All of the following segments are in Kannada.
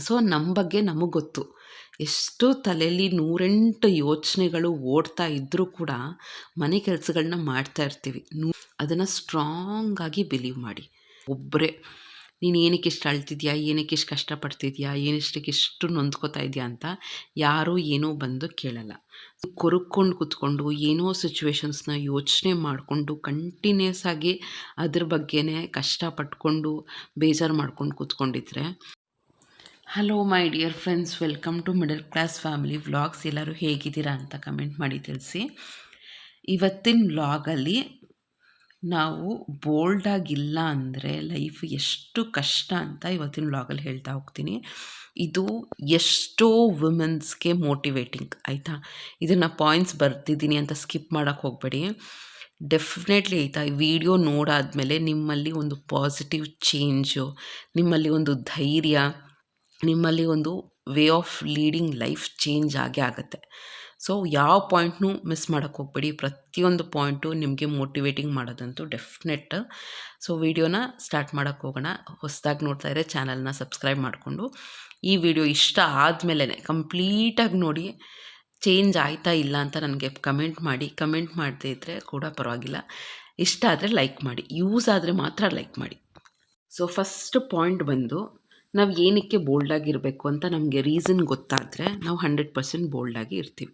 ಸೊ ನಮ್ಮ ಬಗ್ಗೆ ನಮಗೆ ಗೊತ್ತು. ಎಷ್ಟು ತಲೆಯಲ್ಲಿ ನೂರೆಂಟು ಯೋಚನೆಗಳು ಓಡ್ತಾ ಇದ್ದರೂ ಕೂಡ ಮನೆ ಕೆಲಸಗಳನ್ನ ಮಾಡ್ತಾ ಇರ್ತೀವಿ. ನೂ ಅದನ್ನು ಸ್ಟ್ರಾಂಗಾಗಿ ಬಿಲೀವ್ ಮಾಡಿ. ಒಬ್ಬರೇ ನೀನು ಏನಕ್ಕೆ ಇಷ್ಟು ಅಳ್ತಿದ್ಯಾ? ಏನಕ್ಕೆ ಇಷ್ಟು ಕಷ್ಟಪಡ್ತಿದ್ಯಾ? ಏನಿಷ್ಟಕ್ಕೆ ಇಷ್ಟು ನೊಂದ್ಕೋತಾ ಇದೆಯಾ ಅಂತ ಯಾರೂ ಏನೋ ಬಂದು ಕೇಳಲ್ಲ. ಕೊರಕ್ಕೊಂಡು ಕೂತ್ಕೊಂಡು ಏನೋ ಸಿಚುವೇಶನ್ಸ್ನ ಯೋಚನೆ ಮಾಡಿಕೊಂಡು ಕಂಟಿನ್ಯೂಸ್ ಆಗಿ ಅದ್ರ ಬಗ್ಗೆನೇ ಕಷ್ಟಪಟ್ಕೊಂಡು ಬೇಜಾರು ಮಾಡ್ಕೊಂಡು ಕೂತ್ಕೊಂಡಿದ್ರೆ hello my dear friends welcome to middle class family vlogs ಎಲ್ಲರೂ ಹೇಗಿದ್ದೀರಾ ಅಂತ ಕಮೆಂಟ್ ಮಾಡಿ ತಿಳಿಸಿ. ಇವತ್ತಿನ ವ್ಲಾಗಲ್ಲಿ ನಾವು ಬೋಲ್ಡಾಗಿಲ್ಲ ಅಂದರೆ ಲೈಫ್ ಎಷ್ಟು ಕಷ್ಟ ಅಂತ ಇವತ್ತಿನ ವ್ಲಾಗಲ್ಲಿ ಹೇಳ್ತಾ ಹೋಗ್ತೀನಿ. ಇದು ಎಷ್ಟೋ ವುಮೆನ್ಸ್ಗೆ ಮೋಟಿವೇಟಿಂಗ್ ಆಯಿತಾ? ಇದನ್ನು ಪಾಯಿಂಟ್ಸ್ ಬರ್ತಿದ್ದೀನಿ ಅಂತ ಸ್ಕಿಪ್ ಮಾಡೋಕ್ಕೆ ಹೋಗಬೇಡಿ. ಡೆಫಿನೆಟ್ಲಿ ಆಯಿತಾ? ಈ ವಿಡಿಯೋ ನೋಡಾದಮೇಲೆ ನಿಮ್ಮಲ್ಲಿ ಒಂದು ಪಾಸಿಟಿವ್ ಚೇಂಜು ನಿಮ್ಮಲ್ಲಿ ಒಂದು ಧೈರ್ಯ ನಿಮ್ಮಲ್ಲಿ ಒಂದು way of leading life change ಆಗೇ ಆಗುತ್ತೆ. ಸೊ, ಯಾವ ಪಾಯಿಂಟ್ನೂ ಮಿಸ್ ಮಾಡೋಕ್ಕೆ ಹೋಗ್ಬೇಡಿ. ಪ್ರತಿಯೊಂದು ಪಾಯಿಂಟು ನಿಮಗೆ ಮೋಟಿವೇಟಿಂಗ್ ಮಾಡೋದಂತೂ ಡೆಫಿನೆಟ್. ಸೊ, ವಿಡಿಯೋನ ಸ್ಟಾರ್ಟ್ ಮಾಡೋಕ್ಕೆ ಹೋಗೋಣ. ಹೊಸದಾಗಿ ನೋಡ್ತಾ ಇದ್ರೆ ಚಾನಲ್ನ ಸಬ್ಸ್ಕ್ರೈಬ್ ಮಾಡಿಕೊಂಡು. ಈ ವಿಡಿಯೋ ಇಷ್ಟ ಆದಮೇಲೆ ಕಂಪ್ಲೀಟಾಗಿ ನೋಡಿ, ಚೇಂಜ್ ಆಯ್ತಾ ಇಲ್ಲ ಅಂತ ನನಗೆ ಕಮೆಂಟ್ ಮಾಡಿ. ಕಮೆಂಟ್ ಮಾಡದೇ ಇದ್ದರೆ ಕೂಡ ಪರವಾಗಿಲ್ಲ. ಇಷ್ಟ ಆದರೆ ಲೈಕ್ ಮಾಡಿ. ಯೂಸ್ ಆದರೆ ಮಾತ್ರ ಲೈಕ್ ಮಾಡಿ. ಸೊ, ಫಸ್ಟ್ ಪಾಯಿಂಟ್ ಬಂದು ನಾವು ಏನಕ್ಕೆ ಬೋಲ್ಡಾಗಿರಬೇಕು ಅಂತ ನಮಗೆ ರೀಸನ್ ಗೊತ್ತಾದರೆ ನಾವು ಹಂಡ್ರೆಡ್ ಪರ್ಸೆಂಟ್ ಬೋಲ್ಡಾಗಿ ಇರ್ತೀವಿ.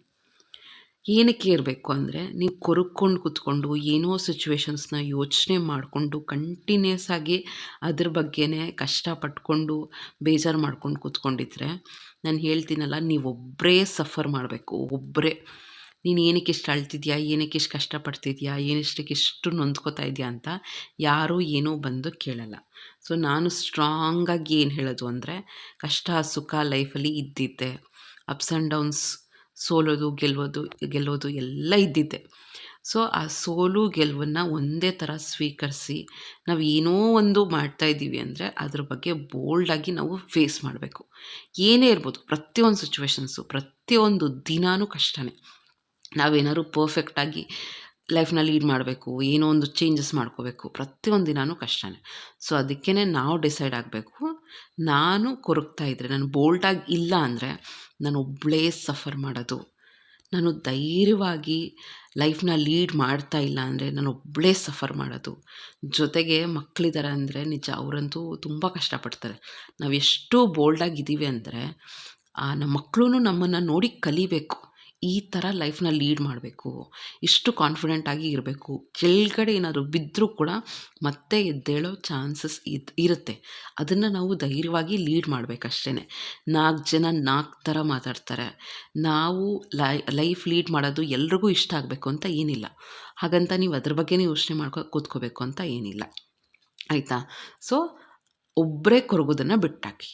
ಏನಕ್ಕೆ ಇರಬೇಕು ಅಂದರೆ ನೀವು ಕೊರಕ್ಕೊಂಡು ಕೂತ್ಕೊಂಡು ಏನೋ ಸಿಚುವೇಶನ್ಸ್ನ ಯೋಚನೆ ಮಾಡಿಕೊಂಡು ಕಂಟಿನ್ಯೂಸ್ ಆಗಿ ಅದ್ರ ಬಗ್ಗೆನೇ ಕಷ್ಟಪಟ್ಕೊಂಡು ಬೇಜಾರು ಮಾಡ್ಕೊಂಡು ಕೂತ್ಕೊಂಡಿದ್ರೆ ನಾನು ಹೇಳ್ತೀನಲ್ಲ ನೀವೊಬ್ಬರೇ ಸಫರ್ ಮಾಡಬೇಕು ಒಬ್ಬರೇ ನೀನು ಏನಕ್ಕೆ ಇಷ್ಟು ಅಳ್ತಿದ್ಯಾ? ಏನಕ್ಕೆ ಇಷ್ಟು ಕಷ್ಟಪಡ್ತಿದ್ಯಾ? ಏನಿಷ್ಟಕ್ಕೆ ಇಷ್ಟು ನೊಂದ್ಕೋತಾ ಇದೆಯಾ ಅಂತ ಯಾರೂ ಏನೂ ಬಂದು ಕೇಳಲ್ಲ. ಸೊ ನಾನು ಸ್ಟ್ರಾಂಗಾಗಿ ಏನು ಹೇಳೋದು ಅಂದರೆ, ಕಷ್ಟ, ಸುಖ ಲೈಫಲ್ಲಿ ಇದ್ದಿದ್ದೆ. ಅಪ್ಸ್ ಆ್ಯಂಡ್ ಡೌನ್ಸ್ ಸೋಲೋದು ಗೆಲ್ಲೋದು ಗೆಲ್ಲೋದು ಎಲ್ಲ ಇದ್ದಿದ್ದೆ. ಸೊ ಆ ಸೋಲು, ಗೆಲುವನ್ನು ಒಂದೇ ಥರ ಸ್ವೀಕರಿಸಿ ನಾವು ಏನೋ ಒಂದು ಮಾಡ್ತಾ ಇದ್ದೀವಿ ಅಂದರೆ, ಅದ್ರ ಬಗ್ಗೆ ಬೋಲ್ಡಾಗಿ ನಾವು ಫೇಸ್ ಮಾಡಬೇಕು. ಏನೇ ಇರ್ಬೋದು, ಪ್ರತಿಯೊಂದು ಸಿಚುವೇಶನ್ಸು ಪ್ರತಿಯೊಂದು ದಿನಾನೂ ಕಷ್ಟನೇ. ನಾವೇನಾದ್ರು ಪರ್ಫೆಕ್ಟಾಗಿ ಲೈಫ್ನ ಲೀಡ್ ಮಾಡಬೇಕು, ಏನೋ ಒಂದು ಚೇಂಜಸ್ ಮಾಡ್ಕೋಬೇಕು, ಪ್ರತಿಯೊಂದು ದಿನವೂ ಕಷ್ಟನೇ. ಸೊ ಅದಕ್ಕೇ ನಾವು ಡಿಸೈಡ್ ಆಗಬೇಕು, ನಾನು ಕೊರಗ್ತಾ ಇದ್ದರೆ ನಾನು ಬೋಲ್ಡಾಗಿ ಇಲ್ಲ ಅಂದರೆ, ನಾನು ಒಬ್ಬಳೇ ಸಫರ್ ಮಾಡೋದು. ನಾನು ಧೈರ್ಯವಾಗಿ ಲೈಫ್ನ ಲೀಡ್ ಮಾಡ್ತಾ ಇಲ್ಲ ಅಂದರೆ, ನಾನು ಒಬ್ಬಳೇ ಸಫರ್ ಮಾಡೋದು. ಜೊತೆಗೆ ಮಕ್ಕಳಿದ್ದಾರೆ ಅಂದರೆ, ನಿಜ, ಅವರಂತೂ ತುಂಬ ಕಷ್ಟಪಡ್ತಾರೆ. ನಾವು ಎಷ್ಟು ಬೋಲ್ಡಾಗಿದ್ದೀವಿ ಅಂದರೆ ನಮ್ಮ ಮಕ್ಕಳು ನಮ್ಮನ್ನು ನೋಡಿ ಕಲಿಬೇಕು. ಈ ಥರ ಲೈಫ್ನ ಲೀಡ್ ಮಾಡಬೇಕು, ಇಷ್ಟು ಕಾನ್ಫಿಡೆಂಟಾಗಿ ಇರಬೇಕು, ಕೆಳಗಡೆ ಏನಾದರೂ ಬಿದ್ದರೂ ಕೂಡ ಮತ್ತೆ ಎದ್ದೇಳೋ ಚಾನ್ಸಸ್ ಇದು, ಇರುತ್ತೆ. ಅದನ್ನು ನಾವು ಧೈರ್ಯವಾಗಿ ಲೀಡ್ ಮಾಡಬೇಕಷ್ಟೇ ನಾಲ್ಕು ಜನ ನಾಲ್ಕು ಥರ ಮಾತಾಡ್ತಾರೆ. ನಾವು ಲೈ, ಲೈಫ್ ಲೀಡ್ ಮಾಡೋದು ಎಲ್ರಿಗೂ ಇಷ್ಟ ಆಗಬೇಕು ಅಂತ ಏನಿಲ್ಲ. ಹಾಗಂತ ನೀವು ಅದ್ರ ಬಗ್ಗೆನೇ ಯೋಚನೆ ಮಾಡ್ಕೊ, ಕೂತ್ಕೋಬೇಕು ಅಂತ ಏನಿಲ್ಲ. ಆಯಿತಾ? ಸೊ ಒಬ್ಬರೇ ಕೊರಗೋದನ್ನು ಬಿಟ್ಟಾಕಿ.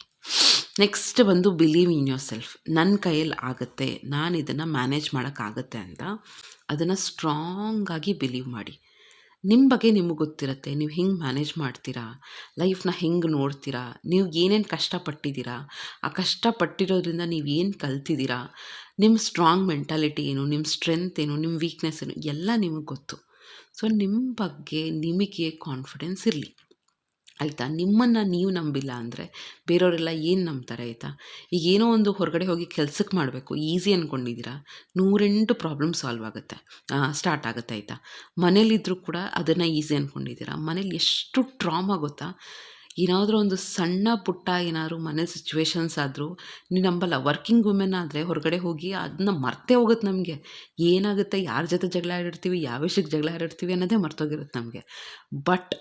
ನೆಕ್ಸ್ಟ್ ಬಂದು ಬಿಲೀವ್ ಇನ್ ಯೋರ್ ಸೆಲ್ಫ್ ನನ್ನ ಕೈಯಲ್ಲಿ ಆಗುತ್ತೆ, ನಾನು ಇದನ್ನು ಮ್ಯಾನೇಜ್ ಮಾಡೋಕ್ಕಾಗತ್ತೆ ಅಂತ ಅದನ್ನು ಸ್ಟ್ರಾಂಗಾಗಿ ಬಿಲೀವ್ ಮಾಡಿ. ನಿಮ್ಮ ಬಗ್ಗೆ ನಿಮಗೆ ಗೊತ್ತಿರುತ್ತೆ, ನೀವು ಹೆಂಗೆ ಮ್ಯಾನೇಜ್ ಮಾಡ್ತೀರಾ ಲೈಫ್ನ ಹೆಂಗೆ ನೋಡ್ತೀರಾ, ನೀವು ಏನೇನು ಕಷ್ಟಪಟ್ಟಿದ್ದೀರಾ, ಆ ಕಷ್ಟಪಟ್ಟಿರೋದ್ರಿಂದ ನೀವು ಏನು ಕಲ್ತಿದ್ದೀರಾ ನಿಮ್ಮ ಸ್ಟ್ರಾಂಗ್ ಮೆಂಟಾಲಿಟಿ ಏನು ನಿಮ್ಮ ಸ್ಟ್ರೆಂತ್ ಏನು ನಿಮ್ಮ ವೀಕ್ನೆಸ್ ಏನು, ಎಲ್ಲ ನಿಮಗೆ ಗೊತ್ತು. ಸೊ ನಿಮ್ಮ ಬಗ್ಗೆ ನಿಮಗೆ ಕಾನ್ಫಿಡೆನ್ಸ್ ಇರಲಿ. ಆಯಿತಾ? ನಿಮ್ಮನ್ನು ನೀವು ನಂಬಿಲ್ಲ ಅಂದರೆ ಬೇರೆಯವರೆಲ್ಲ ಏನು ನಂಬ್ತಾರೆ ಆಯಿತಾ? ಈಗ ಏನೋ ಒಂದು ಹೊರಗಡೆ ಹೋಗಿ ಕೆಲ್ಸಕ್ಕೆ ಮಾಡಬೇಕು, ಈಸಿ ಅಂದ್ಕೊಂಡಿದ್ದೀರಾ ನೂರೆಂಟು ಪ್ರಾಬ್ಲಮ್ ಸಾಲ್ವ್ ಆಗುತ್ತೆ ಸ್ಟಾರ್ಟ್ ಆಗುತ್ತೆ ಆಯಿತಾ? ಮನೇಲಿದ್ದರೂ ಕೂಡ ಅದನ್ನು ಈಸಿ ಅಂದ್ಕೊಂಡಿದ್ದೀರಾ ಮನೇಲಿ ಎಷ್ಟು ಟ್ರಾಮಾ ಗೊತ್ತಾ? ಏನಾದರೂ ಒಂದು ಸಣ್ಣ ಪುಟ್ಟ ಏನಾದರೂ ಮನೆ ಸಿಚುವೇಶನ್ಸ್ ಆದರೂ ನೀವು ನಂಬಲ್ಲ. ವರ್ಕಿಂಗ್ ವುಮೆನ್ ಆದರೆ ಹೊರಗಡೆ ಹೋಗಿ ಅದನ್ನ ಮರ್ತೇ ಹೋಗುತ್ತೆ ನಮಗೆ. ಏನಾಗುತ್ತೆ? ಯಾರ ಜೊತೆ ಜಗಳ ಆಡಿರ್ತೀವಿ? ಯಾವ ವಿಷಯಕ್ಕೆ ಜಗಳ ಆಡಿರ್ತೀವಿ ಅನ್ನೋದೇ ಮರ್ತೋಗಿರುತ್ತೆ ನಮಗೆ. ಬಟ್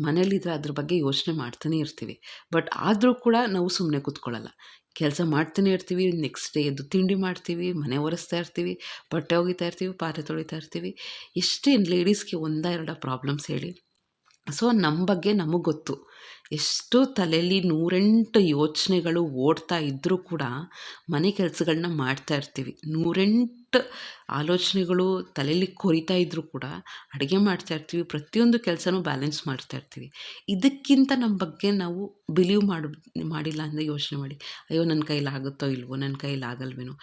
ಮನೇಲಿದ್ರೆ ಅದ್ರ ಬಗ್ಗೆ ಯೋಚನೆ ಮಾಡ್ತಾನೆ ಇರ್ತೀವಿ. ಬಟ್ ಆದರೂ ಕೂಡ ನಾವು ಸುಮ್ಮನೆ ಕೂತ್ಕೊಳ್ಳಲ್ಲ. ಕೆಲಸ ಮಾಡ್ತಾನೆ ಇರ್ತೀವಿ ನೆಕ್ಸ್ಟ್ ಡೇ ಎದ್ದು ತಿಂಡಿ ಮಾಡ್ತೀವಿ, ಮನೆ ಒರೆಸ್ತಾ ಇರ್ತೀವಿ, ಬಟ್ಟೆ ಒಗಿತಾ ಇರ್ತೀವಿ, ಪಾತ್ರೆ ತೊಳಿತಾ ಇರ್ತೀವಿ. ಎಷ್ಟೇನು ಲೇಡೀಸ್ಗೆ ಒಂದ ಎರಡ ಪ್ರಾಬ್ಲಮ್ಸ್ ಹೇಳಿ. ಸೊ ನಮ್ಮ ಬಗ್ಗೆ ನಮಗೆ ಗೊತ್ತು. ಎಷ್ಟು ತಲೆಯಲ್ಲಿ ನೂರೆಂಟು ಯೋಚನೆಗಳು ಓಡ್ತಾ ಇದ್ದರೂ ಕೂಡ ಮನೆ ಕೆಲಸಗಳನ್ನ ಮಾಡ್ತಾ ಇರ್ತೀವಿ. ನೂರೆಂಟು ಆಲೋಚನೆಗಳು ತಲೆಯಲ್ಲಿ ಕೊರಿತಾ ಇದ್ದರೂ ಕೂಡ ಅಡುಗೆ ಮಾಡ್ತಾ ಇರ್ತೀವಿ, ಪ್ರತಿಯೊಂದು ಕೆಲಸನೂ ಬ್ಯಾಲೆನ್ಸ್ ಮಾಡ್ತಾ ಇರ್ತೀವಿ. ಇದಕ್ಕಿಂತ ನಮ್ಮ ಬಗ್ಗೆ ನಾವು ಬಿಲೀವ್ ಮಾಡಿ, ಮಾಡಿಲ್ಲ ಅಂದರೆ ಯೋಚನೆ ಮಾಡಿ, ಅಯ್ಯೋ ನನ್ನ ಕೈಲಿ ಆಗುತ್ತೋ ಇಲ್ವೋ ನನ್ನ ಕೈಲಿ ಆಗಲ್ವೇನೋ?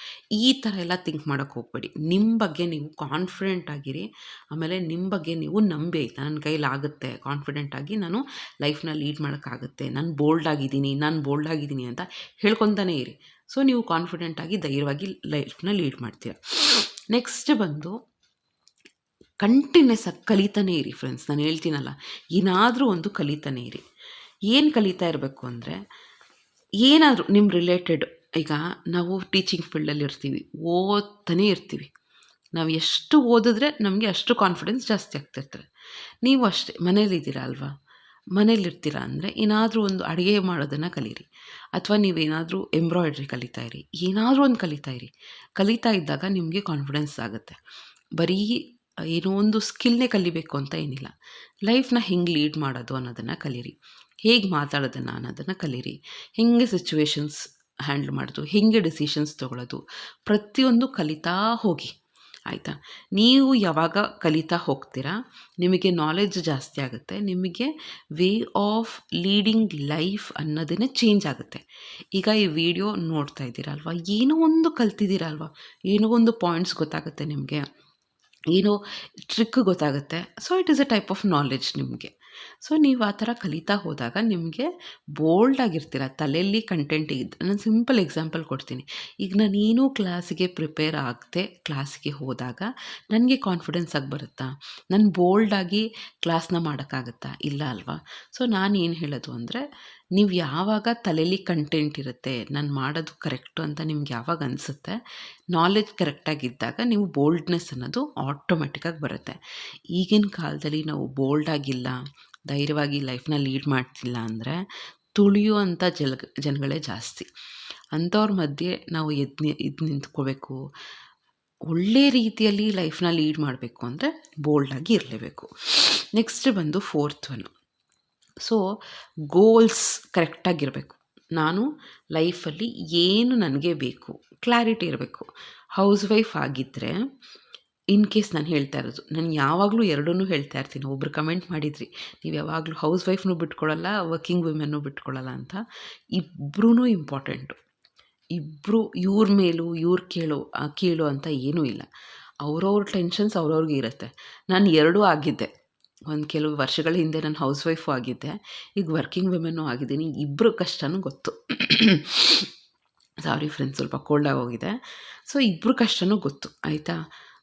ಈ ಥರ ಎಲ್ಲ ಥಿಂಕ್ ಮಾಡೋಕ್ಕೆ ಹೋಗ್ಬೇಡಿ. ನಿಮ್ಮ ಬಗ್ಗೆ ನೀವು ಕಾನ್ಫಿಡೆಂಟ್ ಆಗಿರಿ, ಆಮೇಲೆ ನಿಮ್ಮ ಬಗ್ಗೆ ನೀವು ನಂಬಿ ಆಯ್ತಾ ನನ್ನ ಕೈಲಿ ಆಗುತ್ತೆ ಕಾನ್ಫಿಡೆಂಟ್ ಆಗಿ ನಾನು ಲೈಫ್ನ ಲೀಡ್ ಮಾಡೋಕ್ಕಾಗುತ್ತೆ ನಾನು ಬೋಲ್ಡ್ ಆಗಿದ್ದೀನಿ, ನಾನು ಬೋಲ್ಡ್ ಆಗಿದ್ದೀನಿ ಅಂತ ಹೇಳ್ಕೊತಾನೆ ಇರಿ. ಸೊ ನೀವು ಕಾನ್ಫಿಡೆಂಟಾಗಿ ಧೈರ್ಯವಾಗಿ ಲೈಫ್ನ ಲೀಡ್ ಮಾಡ್ತೀರಾ. ನೆಕ್ಸ್ಟ್ ಬಂದು ಕಂಟಿನ್ಯೂಸ್ ಆಗಿ ಕಲಿತಾನೇ ಇರಿ ಫ್ರೆಂಡ್ಸ್ ನಾನು ಹೇಳ್ತೀನಲ್ಲ, ಏನಾದರೂ ಒಂದು ಕಲಿತಾನೇ ಇರಿ. ಏನು ಕಲಿತಾ ಇರಬೇಕು ಅಂದರೆ, ಏನಾದರೂ ನಿಮ್ಮ ರಿಲೇಟೆಡ್ ಈಗ ನಾವು ಟೀಚಿಂಗ್ ಫೀಲ್ಡಲ್ಲಿ ಇರ್ತೀವಿ, ಓದ್ತಾನೇ ಇರ್ತೀವಿ. ನಾವು ಎಷ್ಟು ಓದಿದ್ರೆ ನಮಗೆ ಅಷ್ಟು ಕಾನ್ಫಿಡೆನ್ಸ್ ಜಾಸ್ತಿ ಆಗ್ತಿರ್ತಾರೆ ನೀವು ಅಷ್ಟೇ, ಮನೇಲಿದ್ದೀರಾ ಅಲ್ವಾ? ಮನೇಲಿರ್ತೀರ ಅಂದರೆ ಏನಾದರೂ ಒಂದು ಅಡುಗೆ ಮಾಡೋದನ್ನು ಕಲೀರಿ. ಅಥವಾ ನೀವೇನಾದರೂ ಎಂಬ್ರಾಯ್ಡ್ರಿ ಕಲಿತಾ ಇರಿ. ಏನಾದರೂ ಒಂದು ಕಲಿತಾ ಇರಿ. ಕಲಿತಾ ಇದ್ದಾಗ ನಿಮಗೆ ಕಾನ್ಫಿಡೆನ್ಸ್ ಆಗುತ್ತೆ. ಬರೀ, ಏನೋ ಒಂದು ಸ್ಕಿಲ್ನೇ ಕಲಿಬೇಕು ಅಂತ ಏನಿಲ್ಲ. ಲೈಫ್ನ ಹೆಂಗೆ ಲೀಡ್ ಮಾಡೋದು ಅನ್ನೋದನ್ನು ಕಲೀರಿ. ಹೇಗೆ ಮಾತಾಡೋದನ್ನು ಅನ್ನೋದನ್ನು ಕಲೀರಿ. ಹೇಗೆ ಸಿಚುವೇಶನ್ಸ್ ಹ್ಯಾಂಡ್ಲ್ ಮಾಡೋದು, ಹೇಗೆ ಡಿಸಿಷನ್ಸ್ ತೊಗೊಳ್ಳೋದು ಪ್ರತಿಯೊಂದು ಕಲಿತಾ ಹೋಗಿ. ಆಯಿತಾ? ನೀವು ಯಾವಾಗ ಕಲಿತಾ ಹೋಗ್ತೀರಾ? ನಿಮಗೆ ನಾಲೆಜ್ ಜಾಸ್ತಿ ಆಗುತ್ತೆ. ನಿಮಗೆ ವೇ ಆಫ್ ಲೀಡಿಂಗ್ ಲೈಫ್ ಅನ್ನೋದನ್ನೇ ಚೇಂಜ್ ಆಗುತ್ತೆ. ಈಗ ಈ ವಿಡಿಯೋ ನೋಡ್ತಾ ಇದ್ದೀರಲ್ವ ಏನೋ ಒಂದು ಕಲ್ತಿದ್ದೀರಲ್ವ ಏನೋ ಒಂದು ಪಾಯಿಂಟ್ಸ್ ಗೊತ್ತಾಗುತ್ತೆ ನಿಮಗೆ. ಏನೋ ಟ್ರಿಕ್ ಗೊತ್ತಾಗುತ್ತೆ. So it is a type of knowledge ನಿಮಗೆ. ಸೊ ನೀವು ಆ ಥರ ಕಲಿತಾ ಹೋದಾಗ ನಿಮಗೆ ಬೋಲ್ಡ್ ಆಗಿರ್ತೀರ, ತಲೆಯಲ್ಲಿ ಕಂಟೆಂಟ್ ಇದ್ದು ನಾನು ಸಿಂಪಲ್ ಎಕ್ಸಾಂಪಲ್ ಕೊಡ್ತೀನಿ. ಈಗ ನಾನೇನು ಕ್ಲಾಸಿಗೆ ಪ್ರಿಪೇರ್ ಆಗದೆ ಕ್ಲಾಸಿಗೆ ಹೋದಾಗ ನನಗೆ ಕಾನ್ಫಿಡೆನ್ಸ್ ಆಗಿ ಬರುತ್ತಾ? ನಾನು ಬೋಲ್ಡಾಗಿ ಕ್ಲಾಸ್ನ ಮಾಡೋಕ್ಕಾಗತ್ತಾ? ಇಲ್ಲ ಅಲ್ವಾ? ಸೊ ನಾನು ಏನು ಹೇಳೋದು ಅಂದರೆ, ನೀವು ಯಾವಾಗ ತಲೆಯಲ್ಲಿ ಕಂಟೆಂಟ್ ಇರುತ್ತೆ, ನಾನು ಮಾಡೋದು ಕರೆಕ್ಟು ಅಂತ ನಿಮ್ಗೆ ಯಾವಾಗ ಅನಿಸುತ್ತೆ ನಾಲೆಜ್ ಕರೆಕ್ಟಾಗಿದ್ದಾಗ ನೀವು ಬೋಲ್ಡ್ನೆಸ್ ಅನ್ನೋದು ಆಟೋಮೆಟಿಕ್ಕಾಗಿ ಬರುತ್ತೆ. ಈಗಿನ ಕಾಲದಲ್ಲಿ ನಾವು ಬೋಲ್ಡಾಗಿಲ್ಲ ಧೈರ್ಯವಾಗಿ ಲೈಫ್ನ ಲೀಡ್ ಮಾಡ್ತಿಲ್ಲ ಅಂದರೆ ತುಳಿಯುವಂಥ ಜಲ್, ಜನಗಳೇ ಜಾಸ್ತಿ. ಅಂಥವ್ರ ಮಧ್ಯೆ ನಾವು ಎದ್ದು ಇದು ನಿಂತ್ಕೋಬೇಕು. ಒಳ್ಳೆ ರೀತಿಯಲ್ಲಿ ಲೈಫ್ನ ಲೀಡ್ ಮಾಡಬೇಕು ಅಂದರೆ ಬೋಲ್ಡಾಗಿ ಇರಲೇಬೇಕು. ನೆಕ್ಸ್ಟ್ ಬಂದು ಫೋರ್ತ್ ಒನ್ ಸೊ ಗೋಲ್ಸ್ ಕರೆಕ್ಟಾಗಿರಬೇಕು ನಾನು ಲೈಫಲ್ಲಿ ಏನು ನನಗೆ ಬೇಕು? ಕ್ಲಾರಿಟಿ ಇರಬೇಕು. ಹೌಸ್ ವೈಫ್ ಆಗಿದ್ದರೆ ಇನ್ ಕೇಸ್ ನಾನು ಹೇಳ್ತಾ ಇರೋದು, ನಾನು ಯಾವಾಗಲೂ ಎರಡನ್ನೂ ಹೇಳ್ತಾ ಇರ್ತೀನಿ. ಒಬ್ರು ಕಮೆಂಟ್ ಮಾಡಿದ್ರಿ, ನೀವು ಯಾವಾಗಲೂ ಹೌಸ್ ವೈಫ್ನೂ ಬಿಟ್ಕೊಳ್ಳಲ್ಲ ವರ್ಕಿಂಗ್ ವುಮೆನ್ನೂ ಬಿಟ್ಕೊಳ್ಳಲ್ಲ ಅಂತ. ಇಬ್ಬರೂ ಇಂಪಾರ್ಟೆಂಟು ಇಬ್ಬರು ಇವ್ರ ಮೇಲೂ, ಇವ್ರು ಕೇಳು ಕೀಳು ಅಂತ ಏನೂ ಇಲ್ಲ. ಅವ್ರವ್ರ ಟೆನ್ಷನ್ಸ್ ಅವ್ರವ್ರಿಗೆ ಇರುತ್ತೆ. ನಾನು ಎರಡೂ ಆಗಿದ್ದೆ. ಒಂದು ಕೆಲವು ವರ್ಷಗಳ ಹಿಂದೆ ನಾನು ಹೌಸ್ ವೈಫು ಆಗಿದ್ದೆ. ಈಗ ವರ್ಕಿಂಗ್ ವುಮೆನ್ನು ಆಗಿದ್ದೀನಿ. ಇಬ್ಬರು ಕಷ್ಟನೂ ಗೊತ್ತು. ಸಾರಿ ಫ್ರೆಂಡ್ಸ್ ಸ್ವಲ್ಪ ಕೋಲ್ಡಾಗಿ ಹೋಗಿದೆ. ಸೊ ಇಬ್ಬರು ಕಷ್ಟನೂ ಗೊತ್ತು, ಆಯಿತಾ?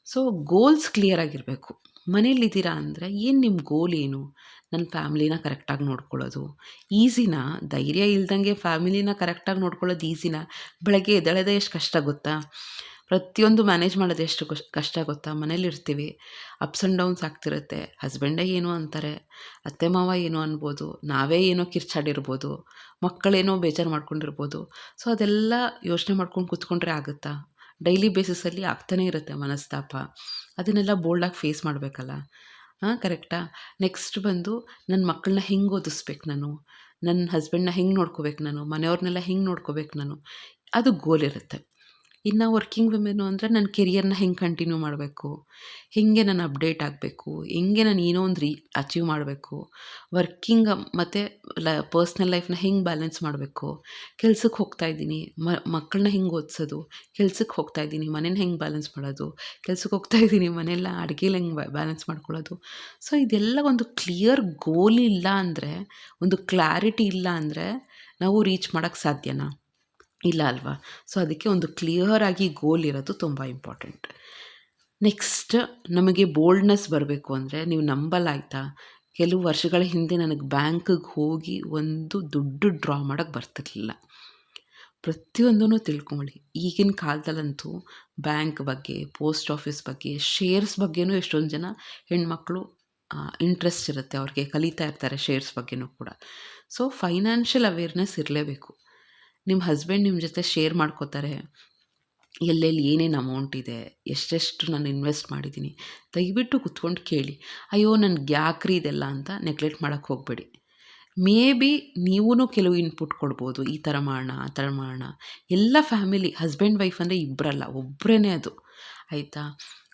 ಸೊ ಗೋಲ್ಸ್ ಕ್ಲಿಯರ್ ಆಗಿರಬೇಕು. ಮನೇಲಿದ್ದೀರಾ ಅಂದರೆ, ಏನು ನಿಮ್ಮ ಗೋಲ್ ಏನು? ನನ್ನ ಫ್ಯಾಮಿಲಿನ ಕರೆಕ್ಟಾಗಿ ನೋಡ್ಕೊಳ್ಳೋದು. ಈಸಿನಾ ಧೈರ್ಯ ಇಲ್ದಂಗೆ ಫ್ಯಾಮಿಲಿನ ಕರೆಕ್ಟಾಗಿ ನೋಡ್ಕೊಳ್ಳೋದು ಈಸಿನಾ ಬೆಳಗ್ಗೆ ಎದ್ದೇಳೋದೇ ಎಷ್ಟು ಕಷ್ಟ ಗೊತ್ತಾ? ಪ್ರತಿಯೊಂದು ಮ್ಯಾನೇಜ್ ಮಾಡೋದು ಎಷ್ಟು ಕಷ್ಟ ಗೊತ್ತಾ? ಮನೇಲಿರ್ತೀವಿ ಅಪ್ಸ್ ಆ್ಯಂಡ್ ಡೌನ್ಸ್ ಆಗ್ತಿರುತ್ತೆ. ಹಸ್ಬೆಂಡೇ ಏನೋ ಅಂತಾರೆ. ಅತ್ತೆ, ಮಾವ ಏನೋ ಅನ್ಬೋದು. ನಾವೇ ಏನೋ ಕಿರ್ಚಾಡಿರ್ಬೋದು. ಮಕ್ಕಳೇನೋ ಬೇಜಾರು ಮಾಡ್ಕೊಂಡಿರ್ಬೋದು. ಸೊ ಅದೆಲ್ಲ ಯೋಚನೆ ಮಾಡ್ಕೊಂಡು ಕೂತ್ಕೊಂಡ್ರೆ ಆಗುತ್ತಾ? ಡೈಲಿ ಬೇಸಿಸಲ್ಲಿ ಆಗ್ತಾನೇ ಇರುತ್ತೆ ಮನಸ್ತಾಪ. ಅದನ್ನೆಲ್ಲ ಬೋಲ್ಡಾಗಿ ಫೇಸ್ ಮಾಡಬೇಕಲ್ಲ. ಹಾಂ ಕರೆಕ್ಟಾ? ನೆಕ್ಸ್ಟ್ ಬಂದು ನನ್ನ ಮಕ್ಕಳನ್ನ ಹೆಂಗೆ ಓದಿಸ್ಬೇಕು ನಾನು? ನನ್ನ ಹಸ್ಬೆಂಡ್ನ ಹೆಂಗೆ ನೋಡ್ಕೋಬೇಕು ನಾನು? ಮನೆಯವ್ರನ್ನೆಲ್ಲ ಹೆಂಗೆ ನೋಡ್ಕೋಬೇಕು ನಾನು? ಅದು ಗೋಲ್ ಇರುತ್ತೆ. ಇನ್ನು ವರ್ಕಿಂಗ್ ವುಮೆನು ಅಂದರೆ ನನ್ನ ಕೆರಿಯರ್ನ ಹೆಂಗೆ ಕಂಟಿನ್ಯೂ ಮಾಡಬೇಕು? ಹೇಗೆ ನಾನು ಅಪ್ಡೇಟ್ ಆಗಬೇಕು? ಹೆಂಗೆ ನಾನು ಏನೋ ಒಂದು ರೀ ಅಚೀವ್ ಮಾಡಬೇಕು? ವರ್ಕಿಂಗ್ ಮತ್ತು ಲ ಪರ್ಸ್ನಲ್ ಲೈಫ್ನ ಹೆಂಗೆ ಬ್ಯಾಲೆನ್ಸ್ ಮಾಡಬೇಕು? ಕೆಲ್ಸಕ್ಕೆ ಹೋಗ್ತಾ ಇದ್ದೀನಿ. ಮಕ್ಕಳನ್ನ ಹೆಂಗೆ ಓದಿಸೋದು? ಕೆಲ್ಸಕ್ಕೆ ಹೋಗ್ತಾ ಇದ್ದೀನಿ. ಮನೇನ ಹೆಂಗೆ ಬ್ಯಾಲೆನ್ಸ್ ಮಾಡೋದು? ಕೆಲ್ಸಕ್ಕೆ ಹೋಗ್ತಾ ಇದ್ದೀನಿ. ಮನೆಯೆಲ್ಲ ಅಡುಗೆಲಿ ಹೆಂಗೆ ಬ್ಯಾಲೆನ್ಸ್ ಮಾಡ್ಕೊಳ್ಳೋದು? ಸೊ ಇದೆಲ್ಲ ಒಂದು ಕ್ಲಿಯರ್ ಗೋಲ್ ಇಲ್ಲ ಅಂದರೆ, ಒಂದು ಕ್ಲಾರಿಟಿ ಇಲ್ಲ ಅಂದರೆ, ನಾವು ರೀಚ್ ಮಾಡೋಕ್ಕೆ ಸಾಧ್ಯನಾ? ಇಲ್ಲ ಅಲ್ವಾ? ಸೊ ಅದಕ್ಕೆ ಒಂದು ಕ್ಲಿಯರ್ ಆಗಿ ಗೋಲ್ ಇರೋದು ತುಂಬ ಇಂಪಾರ್ಟೆಂಟ್ ನೆಕ್ಸ್ಟ್ ನಮಗೆ ಬೋಲ್ಡ್ನೆಸ್ ಬರಬೇಕು ಅಂದರೆ ನೀವು ನಂಬಲಾಯ್ತಾ? ಕೆಲವು ವರ್ಷಗಳ ಹಿಂದೆ ನನಗೆ ಬ್ಯಾಂಕಿಗೆ ಹೋಗಿ ಒಂದು ದುಡ್ಡು ಡ್ರಾ ಮಾಡೋಕ್ಕೆ ಬರ್ತಿರ್ಲಿಲ್ಲ. ಪ್ರತಿಯೊಂದೂ ತಿಳ್ಕೊಳ್ಳಿ ಈಗಿನ ಕಾಲದಲ್ಲಂತೂ ಬ್ಯಾಂಕ್ ಬಗ್ಗೆ ಪೋಸ್ಟ್ ಆಫೀಸ್ ಬಗ್ಗೆ ಶೇರ್ಸ್ ಬಗ್ಗೆನೂ ಎಷ್ಟೊಂದು ಜನ ಹೆಣ್ಮಕ್ಳು ಇಂಟ್ರೆಸ್ಟ್ ಇರುತ್ತೆ. ಅವ್ರಿಗೆ ಕಲಿತಾ ಇರ್ತಾರೆ ಶೇರ್ಸ್ ಬಗ್ಗೆನೂ ಕೂಡ. ಸೊ ಫೈನಾನ್ಷಿಯಲ್ ಅವೇರ್ನೆಸ್ ಇರಲೇಬೇಕು. ನಿಮ್ಮ ಹಸ್ಬೆಂಡ್ ನಿಮ್ಮ ಜೊತೆ ಶೇರ್ ಮಾಡ್ಕೋತಾರೆ. ಎಲ್ಲೆಲ್ಲಿ ಏನೇನು ಅಮೌಂಟ್ ಇದೆ, ಎಷ್ಟೆಷ್ಟು ನಾನು ಇನ್ವೆಸ್ಟ್ ಮಾಡಿದ್ದೀನಿ ದಯವಿಟ್ಟು ಕುತ್ಕೊಂಡು ಕೇಳಿ. ಅಯ್ಯೋ ನನ್ನ ಗ್ಯಾಕ್ರಿ ಇದೆಲ್ಲ ಅಂತ ನೆಗ್ಲೆಕ್ಟ್ ಮಾಡೋಕ್ಕೆ ಹೋಗಬೇಡಿ. ಮೇ ಬಿ ನೀವೂ ಕೆಲವು ಇನ್ಪುಟ್ ಕೊಡ್ಬೋದು, ಈ ಥರ ಮಾಡೋಣ ಆ ಥರ ಮಾಡೋಣ ಎಲ್ಲ ಫ್ಯಾಮಿಲಿ ಹಸ್ಬೆಂಡ್ ವೈಫ್ ಅಂದರೆ ಇಬ್ಬರಲ್ಲ ಒಬ್ಬರೇ ಅದು. ಆಯಿತಾ?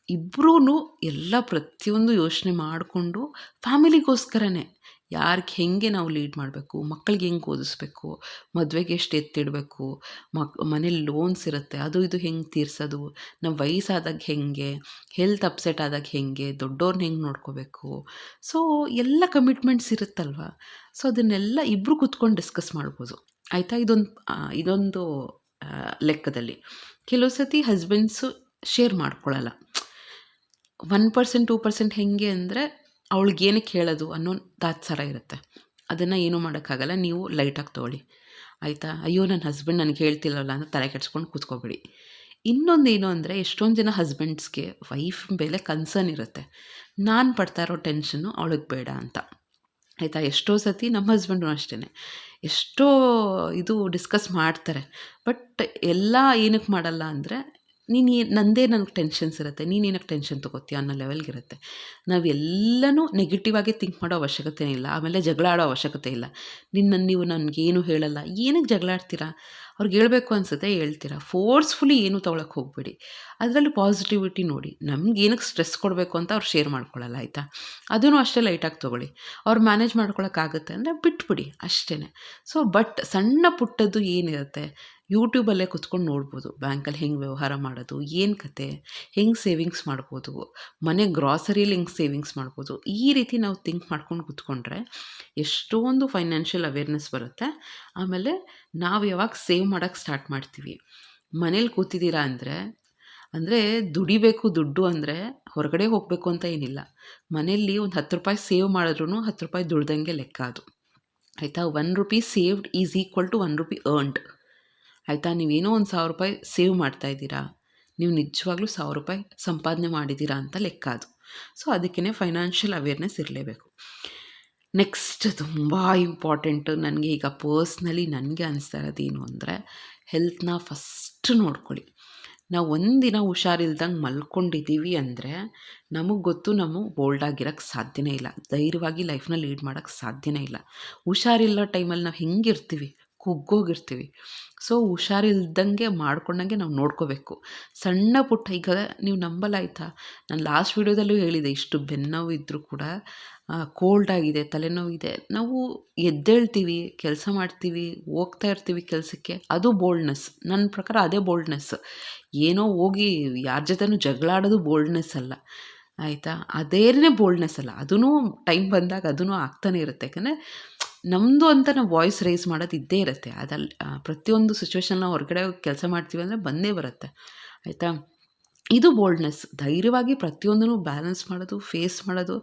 ಇಬ್ಬರೂ ಎಲ್ಲ ಪ್ರತಿಯೊಂದು ಯೋಚನೆ ಮಾಡಿಕೊಂಡು ಫ್ಯಾಮಿಲಿಗೋಸ್ಕರನೇ ಯಾರಿಗೆ ಹೇಗೆ ನಾವು ಲೀಡ್ ಮಾಡಬೇಕು ಮಕ್ಕಳಿಗೆ ಹೆಂಗೆ ಓದಿಸ್ಬೇಕು, ಮದುವೆಗೆ ಎಷ್ಟು ಎತ್ತಿಡಬೇಕು, ಮಕ್, ಮನೇಲಿ ಲೋನ್ಸ್ ಇರುತ್ತೆ, ಅದು ಇದು ಹೆಂಗೆ ತೀರ್ಸೋದು ನಮ್ಮ ವಯಸ್ಸಾದಾಗ ಹೇಗೆ, ಹೆಲ್ತ್ ಅಪ್ಸೆಟ್ ಆದಾಗ ಹೇಗೆ ದೊಡ್ಡವ್ರನ್ನ ಹೆಂಗೆ ನೋಡ್ಕೋಬೇಕು, ಸೊ ಎಲ್ಲ ಕಮಿಟ್ಮೆಂಟ್ಸ್ ಇರುತ್ತಲ್ವ? ಸೊ ಅದನ್ನೆಲ್ಲ ಇಬ್ಬರು ಕೂತ್ಕೊಂಡು ಡಿಸ್ಕಸ್ ಮಾಡ್ಬೋದು. ಆಯಿತಾ? ಇದೊಂದು ಇದೊಂದು ಲೆಕ್ಕದಲ್ಲಿ. ಕೆಲವು ಸತಿ ಹಸ್ಬೆಂಡ್ಸು ಶೇರ್ ಮಾಡ್ಕೊಳ್ಳಲ್ಲ ಒನ್ ಪರ್ಸೆಂಟ್, ಟೂ ಪರ್ಸೆಂಟ್ ಹೆಂಗೆ ಅಂದರೆ ಅವಳಿಗೆ ಏನಕ್ಕೆ ಹೇಳೋದು ಅನ್ನೋ ತಾತ್ಸಾರ ಇರುತ್ತೆ. ಅದನ್ನು ಏನೂ ಮಾಡೋಕ್ಕಾಗಲ್ಲ, ನೀವು ಲೈಟಾಗಿ ತೊಗೊಳ್ಳಿ. ಆಯಿತಾ? ಅಯ್ಯೋ, ನನ್ನ ಹಸ್ಬೆಂಡ್ ನನಗೆ ಹೇಳ್ತಿಲ್ಲವಲ್ಲ ಅಂತ ತಲೆ ಕೆಡ್ಸ್ಕೊಂಡು ಕೂತ್ಕೋಬೇಡಿ. ಇನ್ನೊಂದು ಏನು ಅಂದರೆ, ಎಷ್ಟೊಂದು ಜನ ಹಸ್ಬೆಂಡ್ಸ್ಗೆ ವೈಫ್ ಮೇಲೆ ಕನ್ಸರ್ನ್ ಇರುತ್ತೆ. ನಾನು ಪಡ್ತಾ ಇರೋ ಟೆನ್ಷನ್ನು ಅವಳಿಗೆ ಬೇಡ ಅಂತ. ಆಯಿತಾ? ಎಷ್ಟೋ ಸತಿ ನಮ್ಮ ಹಸ್ಬೆಂಡು ಅಷ್ಟೇ ಎಷ್ಟೋ ಇದು ಡಿಸ್ಕಸ್ ಮಾಡ್ತಾರೆ. ಬಟ್ ಎಲ್ಲ ಏನಕ್ಕೆ ಮಾಡಲ್ಲ ಅಂದರೆ ನೀನು ನಂದೇ ನನಗೆ ಟೆನ್ಷನ್ಸ್ ಇರುತ್ತೆ, ನೀನು ಏನಕ್ಕೆ ಟೆನ್ಷನ್ ತೊಗೋತೀಯ ಅನ್ನೋ ಲೆವೆಲ್ಗೆ ಇರುತ್ತೆ. ನಾವೆಲ್ಲನೂ ನೆಗೆಟಿವ್ ಆಗಿ ಥಿಂಕ್ ಮಾಡೋ ಅವಶ್ಯಕತೆ ಇಲ್ಲ, ಆಮೇಲೆ ಜಗಳ ಆಡೋ ಅವಶ್ಯಕತೆ ಇಲ್ಲ. ನಿನ್ನ, ನೀವು ನನಗೇನು ಹೇಳಲ್ಲ ಏನಕ್ಕೆ ಜಗಳ ಆಡ್ತೀರಾ? ಅವ್ರಿಗೆ ಹೇಳಬೇಕು ಅನ್ಸುತ್ತೆ, ಹೇಳ್ತೀರಾ? ಫೋರ್ಸ್ಫುಲಿ ಏನೂ ತೊಗೊಳಕ್ಕೆ ಹೋಗಬೇಡಿ. ಅದರಲ್ಲಿ ಪಾಸಿಟಿವಿಟಿ ನೋಡಿ, ನಮ್ಗೆ ಏನಕ್ಕೆ ಸ್ಟ್ರೆಸ್ ಕೊಡಬೇಕು ಅಂತ ಅವ್ರು ಶೇರ್ ಮಾಡ್ಕೊಳ್ಳಲ್ಲ ಆಯಿತಾ? ಅದನ್ನು ಅಷ್ಟೇ ಲೈಟಾಗಿ ತೊಗೊಳ್ಳಿ. ಅವ್ರು ಮ್ಯಾನೇಜ್ ಮಾಡ್ಕೊಳಕ್ಕಾಗುತ್ತೆ ಅಂದರೆ ಬಿಟ್ಬಿಡಿ ಅಷ್ಟೇ ಸೊ ಬಟ್ ಸಣ್ಣ ಪುಟ್ಟದ್ದು ಏನಿರುತ್ತೆ ಯೂಟ್ಯೂಬಲ್ಲೇ ಕುತ್ಕೊಂಡು ನೋಡ್ಬೋದು. ಬ್ಯಾಂಕಲ್ಲಿ ಹೆಂಗೆ ವ್ಯವಹಾರ ಮಾಡೋದು, ಏನು ಕತೆ, ಹೆಂಗೆ ಸೇವಿಂಗ್ಸ್ ಮಾಡ್ಬೋದು, ಮನೆ ಗ್ರಾಸರಿಯಲ್ಲಿ ಹೆಂಗೆ ಸೇವಿಂಗ್ಸ್ ಮಾಡ್ಬೋದು, ಈ ರೀತಿ ನಾವು ಥಿಂಕ್ ಮಾಡ್ಕೊಂಡು ಕೂತ್ಕೊಂಡ್ರೆ ಎಷ್ಟೊಂದು ಫೈನಾನ್ಷಿಯಲ್ ಅವೇರ್ನೆಸ್ ಬರುತ್ತೆ. ಆಮೇಲೆ ನಾವು ಯಾವಾಗ ಸೇವ್ ಮಾಡೋಕ್ಕೆ ಸ್ಟಾರ್ಟ್ ಮಾಡ್ತೀವಿ. ಮನೇಲಿ ಕೂತಿದ್ದೀರಾ ಅಂದರೆ ಅಂದರೆ ದುಡಿಬೇಕು ದುಡ್ಡು ಅಂದರೆ ಹೊರಗಡೆ ಹೋಗಬೇಕು ಅಂತ ಏನಿಲ್ಲ. ಮನೆಯಲ್ಲಿ ಒಂದು ಹತ್ತು ರೂಪಾಯಿ ಸೇವ್ ಮಾಡಿದ್ರೂ ಹತ್ತು ರೂಪಾಯಿ ದುಡ್ದಂಗೆ ಲೆಕ್ಕ ಅದು. ಆಯಿತಾ? One rupee saved is equal to one rupee earned ಆಯಿತಾ? ನೀವೇನೋ ಒಂದು ಸಾವಿರ ರೂಪಾಯಿ ಸೇವ್ ಮಾಡ್ತಾ ಇದ್ದೀರಾ? ನೀವು ನಿಜವಾಗ್ಲೂ ಸಾವಿರ ರೂಪಾಯಿ ಸಂಪಾದನೆ ಮಾಡಿದ್ದೀರಾ ಅಂತ ಲೆಕ್ಕ ಅದು. ಸೊ ಅದಕ್ಕೇ ಫೈನಾನ್ಷಿಯಲ್ ಅವೇರ್ನೆಸ್ ಇರಲೇಬೇಕು. ನೆಕ್ಸ್ಟ್ ತುಂಬ ಇಂಪಾರ್ಟೆಂಟು ನನಗೆ ಈಗ ಪರ್ಸ್ನಲಿ ನನಗೆ ಅನಿಸ್ತಾ ಇರೋದೇನು ಅಂದರೆ ಹೆಲ್ತ್ನ ಫಸ್ಟ್ ನೋಡ್ಕೊಳ್ಳಿ. ನಾವು ಒಂದಿನ ಹುಷಾರಿಲ್ದಂಗೆ ಮಲ್ಕೊಂಡಿದ್ದೀವಿ ಅಂದರೆ, ನಮಗೆ ಗೊತ್ತು ನಾವು ಬೋಲ್ಡ್ ಆಗಿರೋಕ್ಕೆ ಸಾಧ್ಯನೇ ಇಲ್ಲ. ಧೈರ್ಯವಾಗಿ ಲೈಫ್ನ ಲೀಡ್ ಮಾಡೋಕ್ಕೆ ಸಾಧ್ಯನೇ ಇಲ್ಲ. ಹುಷಾರಿಲ್ಲ ಟೈಮಲ್ಲಿ ನಾವು ಹೆಂಗಿರ್ತೀವಿ ಕುಗ್ಗೋಗಿರ್ತೀವಿ. ಸೊ ಹುಷಾರಿಲ್ದಂಗೆ ಮಾಡ್ಕೊಂಡಂಗೆ ನಾವು ನೋಡ್ಕೋಬೇಕು. ಸಣ್ಣ ಪುಟ್ಟ ಈಗ ನೀವು ನಂಬಲಾಯ್ತಾ? ನಾನು ಲಾಸ್ಟ್ ವೀಡಿಯೋದಲ್ಲೂ ಹೇಳಿದೆ, ಇಷ್ಟು ಬೆನ್ನೋವು ಇದ್ದರೂ ಕೂಡ ಕೋಲ್ಡ್ ಆಗಿದೆ ತಲೆನೋವಿದೆ ನಾವು ಎದ್ದೇಳ್ತೀವಿ, ಕೆಲಸ ಮಾಡ್ತೀವಿ, ಹೋಗ್ತಾ ಇರ್ತೀವಿ ಕೆಲಸಕ್ಕೆ. ಅದು ಬೋಲ್ಡ್ನೆಸ್ ನನ್ನ ಪ್ರಕಾರ ಅದೇ ಬೋಲ್ಡ್ನೆಸ್ ಏನೋ ಹೋಗಿ ಯಾರ ಜೊತೆನೂ ಜಗಳಾಡೋದು ಬೋಲ್ಡ್ನೆಸ್ ಅಲ್ಲ. ಆಯಿತಾ? ಅದೇನೇ ಬೋಲ್ಡ್ನೆಸ್ ಅಲ್ಲ. ಅದೂ ಟೈಮ್ ಬಂದಾಗ ಅದೂ ಆಗ್ತಾನೆ ಇರುತ್ತೆ. ಯಾಕಂದರೆ ನಮ್ಮದು ಅಂತ ನಾವು ವಾಯ್ಸ್ ರೈಸ್ ಮಾಡೋದು ಇದ್ದೇ ಇರುತ್ತೆ. ಅದಲ್ಲಿ ಪ್ರತಿಯೊಂದು ಸಿಚುವೇಶನ್ ನಾವು ಹೊರಗಡೆ ಕೆಲಸ ಮಾಡ್ತೀವಿ ಅಂದರೆ ಬಂದೇ ಬರುತ್ತೆ. ಆಯಿತಾ? ಇದು ಬೋಲ್ಡ್ನೆಸ್ ಧೈರ್ಯವಾಗಿ ಪ್ರತಿಯೊಂದನ್ನು ಬ್ಯಾಲೆನ್ಸ್ ಮಾಡೋದು ಫೇಸ್ ಮಾಡೋದು.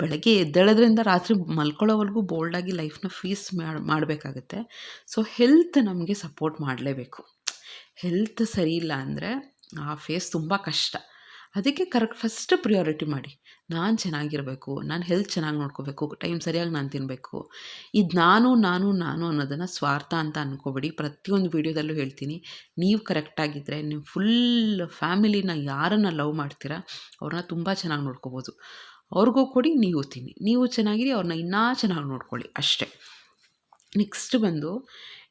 ಬೆಳಗ್ಗೆ ಎದ್ದೇಳೋದ್ರಿಂದ ರಾತ್ರಿ ಮಲ್ಕೊಳ್ಳೋವರೆಗೂ ಬೋಲ್ಡಾಗಿ ಲೈಫ್ನ ಫೇಸ್ ಮಾಡಬೇಕಾಗುತ್ತೆ. ಸೊ ಹೆಲ್ತ್ ನಮಗೆ ಸಪೋರ್ಟ್ ಮಾಡಲೇಬೇಕು. ಹೆಲ್ತ್ ಸರಿ ಇಲ್ಲ ಅಂದರೆ ಆ ಫೇಸ್ ತುಂಬ ಕಷ್ಟ. ಅದಕ್ಕೆ ಕರೆಕ್ಟ್ ಫಸ್ಟ್ ಪ್ರಿಯಾರಿಟಿ ಮಾಡಿ. ನಾನು ಚೆನ್ನಾಗಿರಬೇಕು, ನಾನು ಹೆಲ್ತ್ ಚೆನ್ನಾಗಿ ನೋಡ್ಕೋಬೇಕು ಟೈಮ್ ಸರಿಯಾಗಿ ನಾನು ತಿನ್ನಬೇಕು ಇದು ನಾನು ನಾನು ನಾನು ಅನ್ನೋದನ್ನು ಸ್ವಾರ್ಥ ಅಂತ ಅಂದ್ಕೋಬೇಡಿ ಪ್ರತಿಯೊಂದು ವೀಡಿಯೋದಲ್ಲೂ ಹೇಳ್ತೀನಿ. ನೀವು ಕರೆಕ್ಟಾಗಿದ್ದರೆ ನೀವು ಫುಲ್ ಫ್ಯಾಮಿಲಿನ ಯಾರನ್ನು ಲವ್ ಮಾಡ್ತೀರಾ, ಅವ್ರನ್ನ ತುಂಬ ಚೆನ್ನಾಗಿ ನೋಡ್ಕೋಬೋದು. ಅವ್ರಿಗೂ ಕೊಡಿ, ನೀವು ತಿನ್ನಿ. ನೀವು ಚೆನ್ನಾಗಿರಿ, ಅವ್ರನ್ನ ಇನ್ನೂ ಚೆನ್ನಾಗಿ ನೋಡ್ಕೊಳ್ಳಿ. ಅಷ್ಟೇ. ನೆಕ್ಸ್ಟ್ ಬಂದು,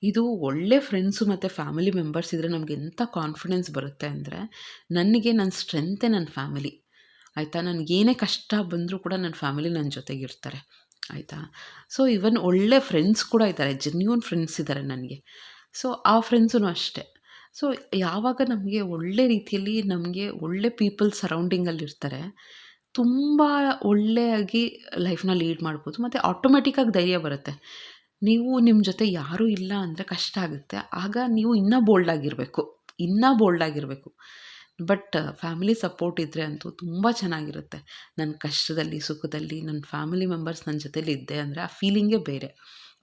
ಇದು ಒಳ್ಳೆ ಫ್ರೆಂಡ್ಸು ಮತ್ತು ಫ್ಯಾಮಿಲಿ ಮೆಂಬರ್ಸ್ ಇದ್ದರೆ ನಮಗೆ ಎಂಥ ಕಾನ್ಫಿಡೆನ್ಸ್ ಬರುತ್ತೆ ಅಂದರೆ, ನನಗೆ ನನ್ನ ಸ್ಟ್ರೆಂತೆ ನನ್ನ ಫ್ಯಾಮಿಲಿ ಆಯಿತಾ? ನನಗೇನೇ ಕಷ್ಟ ಬಂದರೂ ಕೂಡ ನನ್ನ ಫ್ಯಾಮಿಲಿ ನನ್ನ ಜೊತೆಗಿರ್ತಾರೆ, ಆಯಿತಾ? ಸೊ ಇವನ್ ಒಳ್ಳೆ ಫ್ರೆಂಡ್ಸ್ ಕೂಡ ಇದ್ದಾರೆ ಜೆನ್ಯೂನ್ ಫ್ರೆಂಡ್ಸ್ ಇದ್ದಾರೆ ನನಗೆ. ಸೊ ಆ ಫ್ರೆಂಡ್ಸೂ ಅಷ್ಟೇ. ಸೊ ಯಾವಾಗ ನಮಗೆ ಒಳ್ಳೆ ರೀತಿಯಲ್ಲಿ ನಮಗೆ ಒಳ್ಳೆ ಪೀಪಲ್ ಸರೌಂಡಿಂಗಲ್ಲಿರ್ತಾರೆ ತುಂಬ ಒಳ್ಳೆಯಾಗಿ ಲೈಫ್ನ ಲೀಡ್ ಮಾಡ್ಬೋದು. ಮತ್ತು ಆಟೋಮೆಟಿಕ್ಕಾಗಿ ಧೈರ್ಯ ಬರುತ್ತೆ. ನೀವು ನಿಮ್ಮ ಜೊತೆ ಯಾರೂ ಇಲ್ಲ ಅಂದರೆ ಕಷ್ಟ ಆಗುತ್ತೆ. ಆಗ ನೀವು ಇನ್ನೂ ಬೋಲ್ಡ್ ಆಗಿರಬೇಕು. ಇನ್ನೂ ಬೋಲ್ಡ್ ಆಗಿರಬೇಕು. ಬಟ್ ಫ್ಯಾಮಿಲಿ ಸಪೋರ್ಟ್ ಇದ್ದರೆ ಅಂತೂ ತುಂಬ ಚೆನ್ನಾಗಿರುತ್ತೆ. ನನ್ನ ಕಷ್ಟದಲ್ಲಿ, ಸುಖದಲ್ಲಿ ನನ್ನ ಫ್ಯಾಮಿಲಿ ಮೆಂಬರ್ಸ್ ನನ್ನ ಜೊತೇಲಿ ಇದ್ದೆ ಅಂದರೆ ಆ ಫೀಲಿಂಗೇ ಬೇರೆ.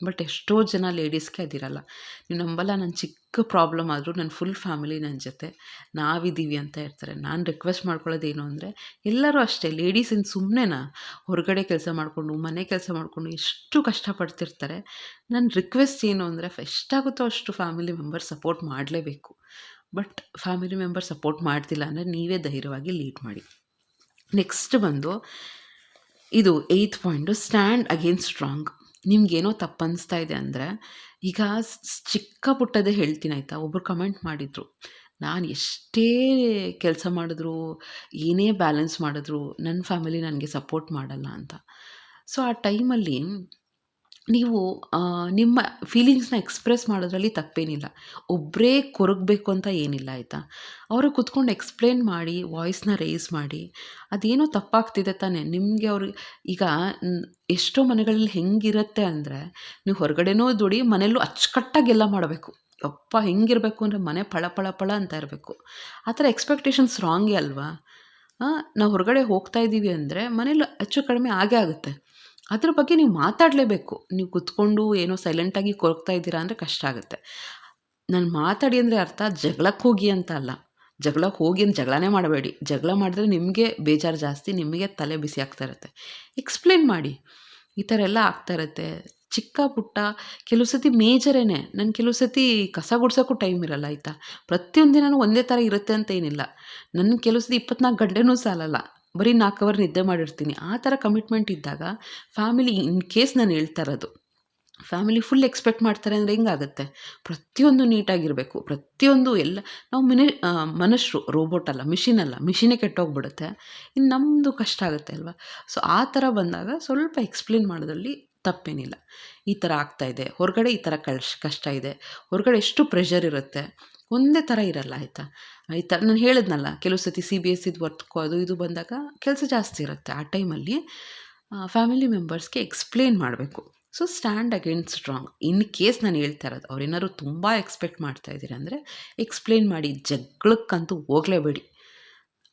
ಬಟ್ ಎಷ್ಟೋ ಜನ ಲೇಡೀಸ್ಗೆ ಅದಿರಲ್ಲ. ನೀವು ನಂಬಲ್ಲ ನನ್ನ ಚಿಕ್ಕ ಪ್ರಾಬ್ಲಮ್ ಆದರೂ ನನ್ನ ಫುಲ್ ಫ್ಯಾಮಿಲಿ ನನ್ನ ಜೊತೆ ನಾವಿದ್ದೀವಿ ಅಂತ ಇರ್ತಾರೆ ನಾನು ರಿಕ್ವೆಸ್ಟ್ ಮಾಡ್ಕೊಳ್ಳೋದೇನು ಅಂದರೆ, ಎಲ್ಲರೂ ಅಷ್ಟೇ ಲೇಡೀಸಿನ ಇನ್ನು ಸುಮ್ಮನೆನಾ ಹೊರಗಡೆ ಕೆಲಸ ಮಾಡಿಕೊಂಡು, ಮನೆ ಕೆಲಸ ಮಾಡಿಕೊಂಡು ಎಷ್ಟು ಕಷ್ಟಪಡ್ತಿರ್ತಾರೆ. ನನ್ನ ರಿಕ್ವೆಸ್ಟ್ ಏನು ಅಂದರೆ, ಎಷ್ಟಾಗುತ್ತೋ ಅಷ್ಟು ಫ್ಯಾಮಿಲಿ ಮೆಂಬರ್ ಸಪೋರ್ಟ್ ಮಾಡಲೇಬೇಕು. ಬಟ್ ಫ್ಯಾಮಿಲಿ ಮೆಂಬರ್ ಸಪೋರ್ಟ್ ಮಾಡ್ತಿಲ್ಲ ಅಂದರೆ ನೀವೇ ಧೈರ್ಯವಾಗಿ ಲೀಡ್ ಮಾಡಿ. ನೆಕ್ಸ್ಟ್ ಬಂದು ಇದು eight point, stand against strong. ನಿಮ್ಗೇನೋ ತಪ್ಪನ್ನಿಸ್ತಾ ಇದೆ ಅಂದರೆ ಈಗ ಚಿಕ್ಕ ಪುಟ್ಟದೇ ಹೇಳ್ತೀನಿ ಆಯಿತಾ? ಒಬ್ಬರು ಕಮೆಂಟ್ ಮಾಡಿದರು, ನಾನು ಎಷ್ಟೇ ಕೆಲಸ ಮಾಡಿದ್ರು, ಏನೇ ಬ್ಯಾಲೆನ್ಸ್ ಮಾಡಿದ್ರು ನನ್ನ ಫ್ಯಾಮಿಲಿ ನನಗೆ ಸಪೋರ್ಟ್ ಮಾಡಲ್ಲ ಅಂತ. ಸೊ, ಆ ಟೈಮಲ್ಲಿ ನೀವು ನಿಮ್ಮ ಫೀಲಿಂಗ್ಸ್ನ ಎಕ್ಸ್ಪ್ರೆಸ್ ಮಾಡೋದ್ರಲ್ಲಿ ತಪ್ಪೇನಿಲ್ಲ. ಒಬ್ಬರೇ ಕೊರಗಬೇಕು ಅಂತ ಏನಿಲ್ಲ, ಆಯಿತಾ? ಅವರು ಕುತ್ಕೊಂಡು ಎಕ್ಸ್ಪ್ಲೇನ್ ಮಾಡಿ ವಾಯ್ಸ್ನ ರೇಸ್ ಮಾಡಿ, ಅದೇನೋ ತಪ್ಪಾಗ್ತಿದೆ ತಾನೇ? ನಿಮಗೆ ಅವ್ರಿಗೆ ಈಗ ಎಷ್ಟೋ ಮನೆಗಳಲ್ಲಿ ಹೆಂಗಿರುತ್ತೆ ಅಂದರೆ, ನೀವು ಹೊರಗಡೆನೂ ದುಡಿ, ಮನೆಯಲ್ಲೂ ಅಚ್ಚುಕಟ್ಟಾಗಿ ಎಲ್ಲ ಮಾಡಬೇಕು. ಅಪ್ಪ ಹೆಂಗಿರಬೇಕು ಅಂದರೆ ಮನೆ ಪಳ ಪಳ ಪಳ ಅಂತ ಇರಬೇಕು. ಆ ಥರ ಎಕ್ಸ್ಪೆಕ್ಟೇಷನ್ಸ್ ರಾಂಗೇ ಅಲ್ವಾ? ನಾವು ಹೊರಗಡೆ ಹೋಗ್ತಾ ಇದ್ದೀವಿ ಅಂದರೆ ಮನೇಲಿ ಹೆಚ್ಚು ಕಡಿಮೆ ಆಗೇ ಆಗುತ್ತೆ. ಅದ್ರ ಬಗ್ಗೆ ನೀವು ಮಾತಾಡಲೇಬೇಕು. ನೀವು ಕುತ್ಕೊಂಡು ಏನೋ ಸೈಲೆಂಟಾಗಿ ಕೊರಗ್ತಾ ಇದ್ದೀರಾ ಅಂದರೆ ಕಷ್ಟ ಆಗುತ್ತೆ. ನಾನು ಮಾತಾಡಿ ಅಂದರೆ ಅರ್ಥ ಜಗಳಕ್ಕೆ ಹೋಗಿ ಅಂತ ಅಲ್ಲ. ಜಗಳಕ್ಕೆ ಹೋಗಿ ಅಂತ ಜಗಳನೇ ಮಾಡಬೇಡಿ. ಜಗಳ ಮಾಡಿದ್ರೆ ನಿಮಗೆ ಬೇಜಾರು ಜಾಸ್ತಿ, ನಿಮಗೆ ತಲೆ ಬಿಸಿ ಆಗ್ತಾ ಇರುತ್ತೆ. ಎಕ್ಸ್ಪ್ಲೇನ್ ಮಾಡಿ. ಈ ಥರ ಎಲ್ಲ ಆಗ್ತಾ ಇರುತ್ತೆ. ಚಿಕ್ಕ ಪುಟ್ಟ, ಕೆಲವು ಸತಿ ಮೇಜರೇನೆ. ನಾನು ಕೆಲವು ಸತಿ ಕಸ ಗುಡ್ಸೋಕ್ಕೂ ಟೈಮ್ ಇರಲ್ಲ, ಆಯಿತಾ? ಪ್ರತಿಯೊಂದು ದಿನವೂ ಒಂದೇ ಥರ ಇರುತ್ತೆ ಅಂತ ಏನಿಲ್ಲ. ನನ್ನ ಕೆಲವು ಸತಿ ಇಪ್ಪತ್ನಾಲ್ಕು ಗಂಟೆನೂ ಸಾಲಲ್ಲ. ಬರೀ ನಾಲ್ಕು ಅವರ್ ನಿದ್ದೆ ಮಾಡಿರ್ತೀನಿ. ಆ ಥರ ಕಮಿಟ್ಮೆಂಟ್ ಇದ್ದಾಗ ಫ್ಯಾಮಿಲಿ ಇನ್ ಕೇಸ್ ನಾನು ಹೇಳ್ತಾ ಇರೋದು ಫ್ಯಾಮಿಲಿ ಫುಲ್ ಎಕ್ಸ್ಪೆಕ್ಟ್ ಮಾಡ್ತಾರೆ ಅಂದರೆ ಹೆಂಗಾಗುತ್ತೆ? ಪ್ರತಿಯೊಂದು ನೀಟಾಗಿರಬೇಕು ಪ್ರತಿಯೊಂದು ಎಲ್ಲ, ನಾವು ಮಿನಿ ಮನುಷ್ಯರು ರೋಬೋಟ್ ಅಲ್ಲ ಮಿಷಿನ್ ಅಲ್ಲ ಮಿಷಿನೇ ಕೆಟ್ಟೋಗ್ಬಿಡುತ್ತೆ. ಇನ್ನು ನಮ್ಮದು ಕಷ್ಟ ಆಗುತ್ತೆ ಅಲ್ವಾ? ಸೊ ಆ ಥರ ಬಂದಾಗ ಸ್ವಲ್ಪ ಎಕ್ಸ್ಪ್ಲೇನ್ ಮಾಡೋದ್ರಲ್ಲಿ ತಪ್ಪೇನಿಲ್ಲ. ಈ ಥರ ಆಗ್ತಾಯಿದೆ ಹೊರಗಡೆ ಈ ಥರ ಕಳ್ ಕಷ್ಟ ಇದೆ. ಹೊರಗಡೆ ಎಷ್ಟು ಪ್ರೆಷರ್ ಇರುತ್ತೆ? ಒಂದೇ ಥರ ಇರಲ್ಲ, ಆಯಿತಾ? ಈ ನಾನು ಹೇಳಿದ್ನಲ್ಲ, ಕೆಲವು ಸತಿ ಸಿ ಬಿ ಎಸ್ ಇದು ವರ್ಕ್ ಅದು ಇದು ಬಂದಾಗ ಕೆಲಸ ಜಾಸ್ತಿ ಇರುತ್ತೆ. ಆ ಟೈಮಲ್ಲಿ ಫ್ಯಾಮಿಲಿ ಮೆಂಬರ್ಸ್ಗೆ ಎಕ್ಸ್ಪ್ಲೇನ್ ಮಾಡಬೇಕು. So stand against strong in case ನಾನು ಹೇಳ್ತಾ ಇರೋದು ಅವ್ರೇನಾದ್ರು ತುಂಬ ಎಕ್ಸ್ಪೆಕ್ಟ್ ಮಾಡ್ತಾ ಇದ್ದೀರ ಅಂದರೆ ಎಕ್ಸ್ಪ್ಲೇನ್ ಮಾಡಿ, ಜಗಳಕ್ಕಂತೂ ಹೋಗಲೇಬೇಡಿ.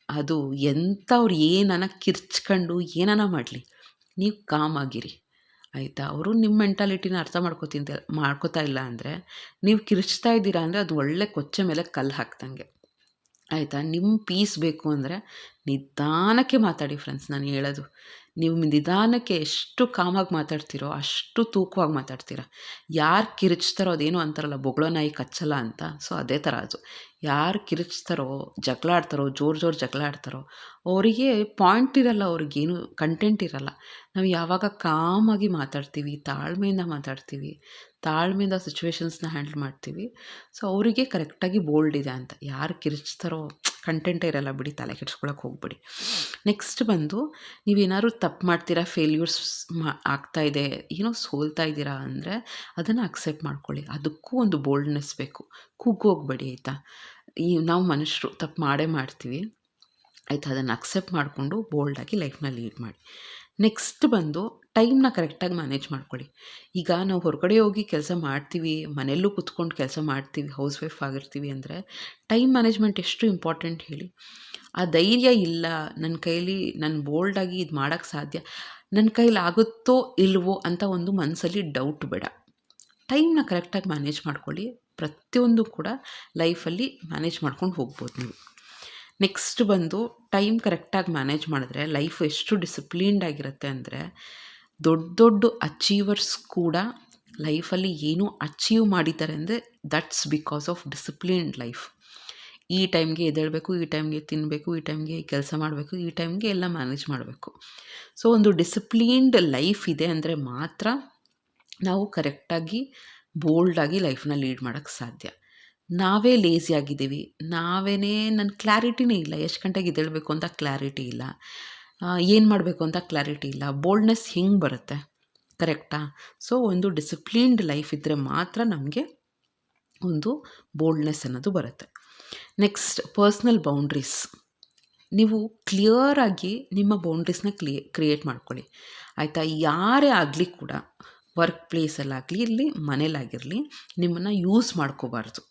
ಅದು ಎಂಥವ್ರು ಏನನ ಕಿರ್ಚ್ಕೊಂಡು ಏನನ ಮಾಡಲಿ. ನೀವು ಕಾಮಾಗಿರಿ ಆಯಿತಾ? ಅವರು ನಿಮ್ಮ ಮೆಂಟಾಲಿಟಿನ ಅರ್ಥ ಮಾಡ್ಕೋತಿಂತ, ಮಾಡ್ಕೋತಾ ಇಲ್ಲ ಅಂದರೆ ನೀವು ಕಿರ್ಚ್ತಾ ಇದ್ದೀರಾ ಅಂದರೆ ಅದು ಒಳ್ಳೆ ಕೊಚ್ಚೆ ಮೇಲೆ ಕಲ್ಲು ಹಾಕ್ದಂಗೆ. ಆಯಿತಾ? ನಿಮ್ಮ ಪೀಸ್ ಬೇಕು ಅಂದರೆ ನಿಧಾನಕ್ಕೆ ಮಾತಾಡಿ ಫ್ರೆಂಡ್ಸ್ ನಾನು ಹೇಳೋದು. ನೀವು ನಿಧಾನಕ್ಕೆ ಎಷ್ಟು ಕಾಮಾಗಿ ಮಾತಾಡ್ತೀರೋ ಅಷ್ಟು ತೂಕವಾಗಿ ಮಾತಾಡ್ತೀರ. ಯಾರು ಕಿರಿಚ್ತಾರೋ ಅದೇನು ಅಂತಾರಲ್ಲ, ಬೊಗಳೋ ನಾಯಿ ಕಚ್ಚಲ್ಲ ಅಂತ. ಸೊ ಅದೇ ಥರ ಅದು. ಯಾರು ಕಿರಿಚ್ತಾರೋ ಜಗಳ ಆಡ್ತಾರೋ ಜೋರು ಜೋರು ಜಗಳ ಆಡ್ತಾರೋ ಅವರಿಗೆ ಪಾಯಿಂಟ್ ಇರಲ್ಲ, ಅವ್ರಿಗೇನು ಕಂಟೆಂಟ್ ಇರಲ್ಲ. ನಾವು ಯಾವಾಗ ಕಾಮಾಗಿ ಮಾತಾಡ್ತೀವಿ, ತಾಳ್ಮೆಯಿಂದ ಮಾತಾಡ್ತೀವಿ, ತಾಳ್ಮೆಯಿಂದ ಸಿಚುವೇಶನ್ಸ್ನ ಹ್ಯಾಂಡಲ್ ಮಾಡ್ತೀವಿ. ಸೊ ಅವರಿಗೆ ಕರೆಕ್ಟಾಗಿ ಬೋಲ್ಡ್ ಇದೆ ಅಂತ. ಯಾರು ಕಿರಿಚ್ತಾರೋ ಕಂಟೆಂಟೇ ಇರಲ್ಲ, ಬಿಡಿ ತಲೆ ಕೆಡ್ಸ್ಕೊಳಕ್ಕೆ ಹೋಗ್ಬಿಡಿ. ನೆಕ್ಸ್ಟ್ ಬಂದು, ನೀವೇನಾದ್ರು ತಪ್ಪು ಮಾಡ್ತೀರಾ ಫೇಲ್ಯೂರ್ಸ್ ಮಾ, ಆಗ್ತಾ ಇದೆ, ಏನೋ ಸೋಲ್ತಾ ಇದ್ದೀರಾ ಅಂದರೆ, ಅದನ್ನು ಅಕ್ಸೆಪ್ಟ್ ಮಾಡ್ಕೊಳ್ಳಿ. ಅದಕ್ಕೂ ಒಂದು ಬೋಲ್ಡ್ನೆಸ್ ಬೇಕು. ಕುಗ್ಗೋಗ್ಬೇಡಿ, ಆಯಿತಾ? ಈ ನಾವು ಮನುಷ್ಯರು ತಪ್ಪು ಮಾಡೇ ಮಾಡ್ತೀವಿ. ಆಯ್ತು, ಅದನ್ನು ಅಕ್ಸೆಪ್ಟ್ ಮಾಡಿಕೊಂಡು ಬೋಲ್ಡಾಗಿ ಲೈಫ್ನ ಲೀಡ್ ಮಾಡಿ. ನೆಕ್ಸ್ಟ್ ಬಂದು ಟೈಮ್ನ ಕರೆಕ್ಟಾಗಿ ಮ್ಯಾನೇಜ್ ಮಾಡ್ಕೊಳ್ಳಿ. ಈಗ ನಾವು ಹೊರಗಡೆ ಹೋಗಿ ಕೆಲಸ ಮಾಡ್ತೀವಿ, ಮನೆಯಲ್ಲೂ ಕುತ್ಕೊಂಡು ಕೆಲಸ ಮಾಡ್ತೀವಿ ಹೌಸ್ ವೈಫ್ ಆಗಿರ್ತೀವಿ ಅಂದರೆ ಟೈಮ್ ಮ್ಯಾನೇಜ್ಮೆಂಟ್ ಎಷ್ಟು ಇಂಪಾರ್ಟೆಂಟ್ ಹೇಳಿ. ಆ ಧೈರ್ಯ ಇಲ್ಲ ನನ್ನ ಕೈಲಿ, ನಾನು ಬೋಲ್ಡಾಗಿ ಇದು ಮಾಡೋಕ್ಕೆ ಸಾಧ್ಯ ನನ್ನ ಕೈಲಿ ಆಗುತ್ತೋ ಇಲ್ವೋ ಅಂತ ಒಂದು ಮನಸ್ಸಲ್ಲಿ ಡೌಟ್ ಬೇಡ. ಟೈಮ್ನ ಕರೆಕ್ಟಾಗಿ ಮ್ಯಾನೇಜ್ ಮಾಡ್ಕೊಳ್ಳಿ. ಪ್ರತಿಯೊಂದು ಕೂಡ ಲೈಫಲ್ಲಿ ಮ್ಯಾನೇಜ್ ಮಾಡ್ಕೊಂಡು ಹೋಗ್ಬೋದು ನೀವು. ನೆಕ್ಸ್ಟ್ ಬಂದು ಟೈಮ್ ಕರೆಕ್ಟಾಗಿ ಮ್ಯಾನೇಜ್ ಮಾಡಿದ್ರೆ, ಲೈಫ್ ಎಷ್ಟು ಡಿಸಿಪ್ಲೀನ್ಡ್ ಆಗಿರುತ್ತೆ ಅಂದರೆ, ದೊಡ್ಡ ದೊಡ್ಡ ಅಚೀವರ್ಸ್ ಕೂಡ ಲೈಫಲ್ಲಿ ಏನೂ ಅಚೀವ್ ಮಾಡಿದ್ದಾರೆ ಅಂದರೆ, that's because of disciplined life. ಈ ಟೈಮ್ಗೆ ಎದ್ದೇಳಬೇಕು, ಈ ಟೈಮ್ಗೆ ತಿನ್ನಬೇಕು ಈ ಟೈಮ್ಗೆ ಕೆಲಸ ಮಾಡಬೇಕು, ಈ ಟೈಮ್ಗೆ ಎಲ್ಲ ಮ್ಯಾನೇಜ್ ಮಾಡಬೇಕು. ಸೊ, ಒಂದು ಡಿಸಿಪ್ಲೀನ್ಡ್ ಲೈಫ್ ಇದೆ ಅಂದರೆ ಮಾತ್ರ ನಾವು ಕರೆಕ್ಟಾಗಿ ಬೋಲ್ಡಾಗಿ ಲೈಫ್ನ ಲೀಡ್ ಮಾಡೋಕ್ಕೆ ಸಾಧ್ಯ. ನಾವೇ ಲೇಸಿ ಆಗಿದ್ದೀವಿ. ನಾವೇ ನನ್ನ ಕ್ಲಾರಿಟಿನೇ ಇಲ್ಲ. ಎಷ್ಟು ಗಂಟೆಗೆ ಇದೇಳಬೇಕು ಅಂತ ಕ್ಲಾರಿಟಿ ಇಲ್ಲ. ಏನು ಮಾಡಬೇಕು ಅಂತ ಕ್ಲಾರಿಟಿ ಇಲ್ಲ. ಬೋಲ್ಡ್ನೆಸ್ ಹೆಂಗೆ ಬರುತ್ತೆ. ಕರೆಕ್ಟಾ ಸೊ ಒಂದು ಡಿಸಿಪ್ಲೀನ್ಡ್ ಲೈಫ್ ಇದ್ದರೆ ಮಾತ್ರ ನಮಗೆ ಒಂದು ಬೋಲ್ಡ್ನೆಸ್ ಅನ್ನೋದು ಬರುತ್ತೆ. ನೆಕ್ಸ್ಟ್ ಪರ್ಸ್ನಲ್ ಬೌಂಡ್ರೀಸ್ ನೀವು ಕ್ಲಿಯರಾಗಿ ನಿಮ್ಮ ಬೌಂಡ್ರೀಸ್ನ ಕ್ಲಿಯೇ ಕ್ರಿಯೇಟ್ ಮಾಡ್ಕೊಳ್ಳಿ. ಆಯಿತಾ? ಯಾರೇ ಆಗಲಿ ಕೂಡ ವರ್ಕ್ ಪ್ಲೇಸಲ್ಲಾಗಲಿ ಇಲ್ಲಿ ಮನೇಲಾಗಿರಲಿ ನಿಮ್ಮನ್ನು ಯೂಸ್ ಮಾಡ್ಕೋಬಾರ್ದು.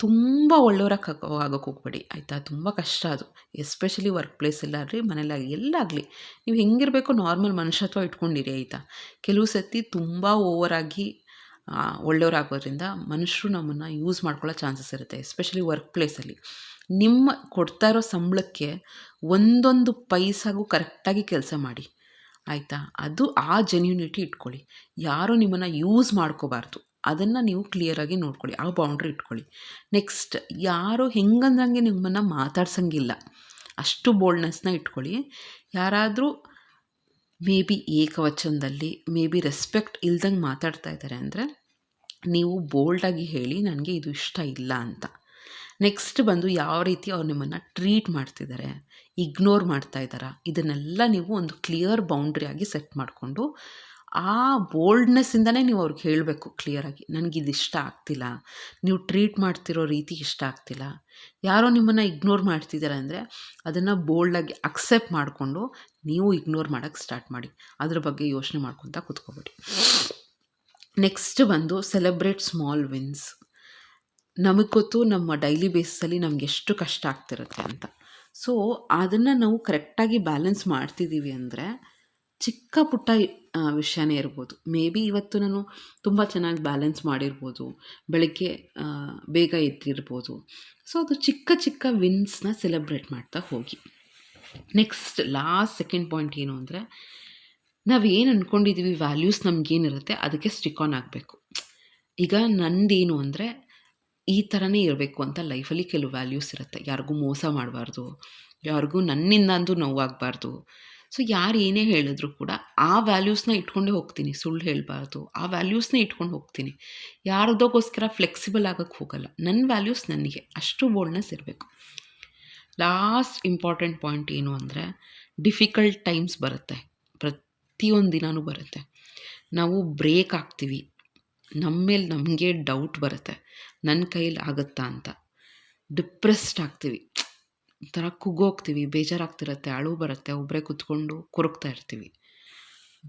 ತುಂಬ ಒಳ್ಳೆಯವ್ರಾಗ ಆಗೋಕ್ಕೆ ಹೋಗ್ಬೇಡಿ, ಆಯಿತಾ? ತುಂಬ ಕಷ್ಟ ಅದು. ಎಸ್ಪೆಷಲಿ ವರ್ಕ್ ಪ್ಲೇಸಲ್ಲಾಗಲಿ ಮನೇಲಾಗಲಿ ಎಲ್ಲಾಗಲಿ ನೀವು ಹೆಂಗಿರಬೇಕು ನಾರ್ಮಲ್ ಮನುಷ್ಯತ್ವ ಇಟ್ಕೊಂಡಿರಿ, ಆಯಿತಾ? ಕೆಲವು ಸತಿ ತುಂಬ ಓವರಾಗಿ ಒಳ್ಳೆಯವರಾಗೋದ್ರಿಂದ ಮನುಷ್ಯರು ನಮ್ಮನ್ನು ಯೂಸ್ ಮಾಡ್ಕೊಳ್ಳೋ ಚಾನ್ಸಸ್ ಇರುತ್ತೆ, ಎಸ್ಪೆಷಲಿ ವರ್ಕ್ ಪ್ಲೇಸಲ್ಲಿ ನಿಮ್ಮ ಕೊಡ್ತಾ ಇರೋ ಸಂಬಳಕ್ಕೆ ಒಂದೊಂದು ಪೈಸಾಗೂ ಕರೆಕ್ಟಾಗಿ ಕೆಲಸ ಮಾಡಿ. ಆಯಿತಾ? ಅದು ಆ ಜೆನ್ಯೂನಿಟಿ ಇಟ್ಕೊಳ್ಳಿ. ಯಾರೂ ನಿಮ್ಮನ್ನು ಯೂಸ್ ಮಾಡ್ಕೋಬಾರ್ದು. ಅದನ್ನು ನೀವು ಕ್ಲಿಯರಾಗಿ ನೋಡ್ಕೊಳ್ಳಿ. ಆ ಬೌಂಡ್ರಿ ಇಟ್ಕೊಳ್ಳಿ. ನೆಕ್ಸ್ಟ್ ಯಾರು ಹೆಂಗಂದಂಗೆ ನಿಮ್ಮನ್ನು ಮಾತಾಡ್ಸಂಗಿಲ್ಲ. ಅಷ್ಟು ಬೋಲ್ಡ್ನೆಸ್ನ ಇಟ್ಕೊಳ್ಳಿ. ಯಾರಾದರೂ ಮೇ ಬಿ ಏಕವಚನದಲ್ಲಿ ಮೇ ಬಿ ರೆಸ್ಪೆಕ್ಟ್ ಇಲ್ದಂಗೆ ಮಾತಾಡ್ತಾ ಇದ್ದಾರೆ ಅಂದರೆ, ನೀವು ಬೋಲ್ಡಾಗಿ ಹೇಳಿ, ನನಗೆ ಇದು ಇಷ್ಟ ಇಲ್ಲ ಅಂತ. ನೆಕ್ಸ್ಟ್ ಬಂದು ಯಾವ ರೀತಿ ಅವ್ರು ನಿಮ್ಮನ್ನು ಟ್ರೀಟ್ ಮಾಡ್ತಿದ್ದಾರೆ, ಇಗ್ನೋರ್ ಮಾಡ್ತಾ ಇದ್ದಾರೆ, ಇದನ್ನೆಲ್ಲ ನೀವು ಒಂದು ಕ್ಲಿಯರ್ ಬೌಂಡ್ರಿ ಆಗಿ ಸೆಟ್ ಮಾಡಿಕೊಂಡು ಆ ಬೋಲ್ಡ್ನೆಸ್ಸಿಂದನೇ ನೀವು ಅವ್ರಿಗೆ ಹೇಳಬೇಕು ಕ್ಲಿಯರಾಗಿ ನನಗಿದು ಇಷ್ಟ ಆಗ್ತಿಲ್ಲ, ನೀವು ಟ್ರೀಟ್ ಮಾಡ್ತಿರೋ ರೀತಿ ಇಷ್ಟ ಆಗ್ತಿಲ್ಲ, ಯಾರೋ ನಿಮ್ಮನ್ನು ಇಗ್ನೋರ್ ಮಾಡ್ತಿದ್ದಾರೆ ಅಂದರೆ ಅದನ್ನು ಬೋಲ್ಡಾಗಿ ಅಕ್ಸೆಪ್ಟ್ ಮಾಡಿಕೊಂಡು ನೀವು ಇಗ್ನೋರ್ ಮಾಡೋಕ್ಕೆ ಸ್ಟಾರ್ಟ್ ಮಾಡಿ, ಅದ್ರ ಬಗ್ಗೆ ಯೋಚನೆ ಮಾಡ್ಕೊತಾ ಕೂತ್ಕೋಬೇಡಿ. ನೆಕ್ಸ್ಟ್ ಬಂದು ಸೆಲೆಬ್ರೇಟ್ ಸ್ಮಾಲ್ ವಿನ್ಸ್. ನಮಗೆ ಗೊತ್ತು ನಮ್ಮ ಡೈಲಿ ಬೇಸಲ್ಲಿ ನಮ್ಗೆ ಎಷ್ಟು ಕಷ್ಟ ಆಗ್ತಿರುತ್ತೆ ಅಂತ. ಸೊ ಅದನ್ನು ನಾವು ಕರೆಕ್ಟಾಗಿ ಬ್ಯಾಲೆನ್ಸ್ ಮಾಡ್ತಿದ್ದೀವಿ ಅಂದರೆ ಚಿಕ್ಕ ಪುಟ್ಟ ವಿಷಯನೇ ಇರ್ಬೋದು. ಮೇ ಬಿ ಇವತ್ತು ನಾನು ತುಂಬ ಚೆನ್ನಾಗಿ ಬ್ಯಾಲೆನ್ಸ್ ಮಾಡಿರ್ಬೋದು. ಬೆಳಗ್ಗೆ ಬೇಗ ಎದ್ದಿರ್ಬೋದು. ಸೊ ಅದು ಚಿಕ್ಕ ಚಿಕ್ಕ ವಿನ್ಸ್ನ ಸೆಲೆಬ್ರೇಟ್ ಮಾಡ್ತಾ ಹೋಗಿ. ನೆಕ್ಸ್ಟ್ ಲಾಸ್ಟ್ ಸೆಕೆಂಡ್ ಪಾಯಿಂಟ್ ಏನು ಅಂದರೆ ಏನು ಅಂದ್ಕೊಂಡಿದ್ದೀವಿ ವ್ಯಾಲ್ಯೂಸ್ ನಮಗೇನಿರುತ್ತೆ ಅದಕ್ಕೆ ಸ್ಟಿಕ್ ಆನ್ ಆಗಬೇಕು. ಈಗ ನಂದೇನು ಅಂದರೆ ಈ ಥರನೇ ಇರಬೇಕು ಅಂತ ಲೈಫಲ್ಲಿ ಕೆಲವು ವ್ಯಾಲ್ಯೂಸ್ ಇರುತ್ತೆ. ಯಾರಿಗೂ ಮೋಸ ಮಾಡಬಾರ್ದು, ಯಾರಿಗೂ ನನ್ನಿಂದ ಅಂದು ನೋವಾಗಬಾರ್ದು. ಸೊ ಯಾರು ಏನೇ ಹೇಳಿದ್ರು ಕೂಡ ಆ ವ್ಯಾಲ್ಯೂಸ್ನ ಇಟ್ಕೊಂಡೇ ಹೋಗ್ತೀನಿ, ಸುಳ್ಳು ಹೇಳಬಾರ್ದು. ಆ ವ್ಯಾಲ್ಯೂಸ್ನ ಇಟ್ಕೊಂಡು ಹೋಗ್ತೀನಿ. ಯಾರದೋಗೋಸ್ಕರ ಫ್ಲೆಕ್ಸಿಬಲ್ ಆಗೋಕ್ಕೆ ಹೋಗಲ್ಲ. ನನ್ನ ವ್ಯಾಲ್ಯೂಸ್ ನನಗೆ ಅಷ್ಟು ಬೋಲ್ಡ್ನೆಸ್ ಇರಬೇಕು. ಲಾಸ್ಟ್ ಇಂಪಾರ್ಟೆಂಟ್ ಪಾಯಿಂಟ್ ಏನು ಅಂದರೆ ಡಿಫಿಕಲ್ಟ್ ಟೈಮ್ಸ್ ಬರುತ್ತೆ. ಪ್ರತಿಯೊಂದು ದಿನವೂ ಬರುತ್ತೆ. ನಾವು ಬ್ರೇಕ್ ಆಗ್ತೀವಿ. ನಮ್ಮ ಮೇಲೆ ನಮಗೆ ಡೌಟ್ ಬರುತ್ತೆ. ನನ್ನ ಕೈಲಿ ಆಗುತ್ತಾ ಅಂತ. ಡಿಪ್ರೆಸ್ಡ್ ಆಗ್ತೀವಿ. ಒಂಥರ ಕುಗ್ಗೋಗ್ತೀವಿ. ಬೇಜಾರಾಗ್ತಿರತ್ತೆ. ಅಳು ಬರುತ್ತೆ. ಒಬ್ಬರೇ ಕುತ್ಕೊಂಡು ಕೊರಗ್ತಾ ಇರ್ತೀವಿ.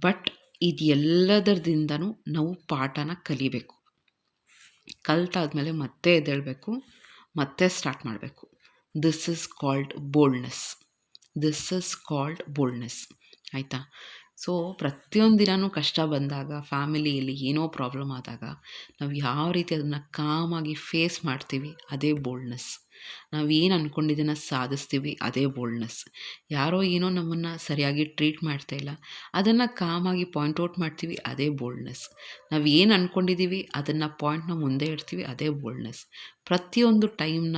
ಬಟ್ ಇದು ಎಲ್ಲದರದಿಂದನೂ ನಾವು ಪಾಠನ ಕಲಿಬೇಕು. ಕಲ್ತಾದ್ಮೇಲೆ ಮತ್ತೆ ಎದ್ದೇಳಬೇಕು. ಮತ್ತೆ ಸ್ಟಾರ್ಟ್ ಮಾಡಬೇಕು. This is called boldness this is called boldness ಆಯಿತಾ? ಸೊ ಪ್ರತಿಯೊಂದು ದಿನವೂ ಕಷ್ಟ ಬಂದಾಗ ಫ್ಯಾಮಿಲಿಯಲ್ಲಿ ಏನೋ ಪ್ರಾಬ್ಲಮ್ ಆದಾಗ, ನಾವು ಯಾವ ರೀತಿ ಅದನ್ನು ಕಾಮಾಗಿ ಫೇಸ್ ಮಾಡ್ತೀವಿ, ಅದೇ ಬೋಲ್ಡ್ನೆಸ್ ನಾವು ಏನು ಅಂದ್ಕೊಂಡಿದ್ದನ್ನು ಸಾಧಿಸ್ತೀವಿ, ಅದೇ ಬೋಲ್ಡ್ನೆಸ್ ಯಾರೋ ಏನೋ ನಮ್ಮನ್ನು ಸರಿಯಾಗಿ ಟ್ರೀಟ್ ಮಾಡ್ತಾ ಇಲ್ಲ, ಅದನ್ನು ಕಾಮಾಗಿ ಪಾಯಿಂಟ್ ಔಟ್ ಮಾಡ್ತೀವಿ, ಅದೇ ಬೋಲ್ಡ್ನೆಸ್ ನಾವು ಏನು ಅಂದ್ಕೊಂಡಿದ್ದೀವಿ ಅದನ್ನು ಪಾಯಿಂಟ್ನ ಮುಂದೆ ಇಡ್ತೀವಿ, ಅದೇ ಬೋಲ್ಡ್ನೆಸ್ ಪ್ರತಿಯೊಂದು ಟೈಮ್ನ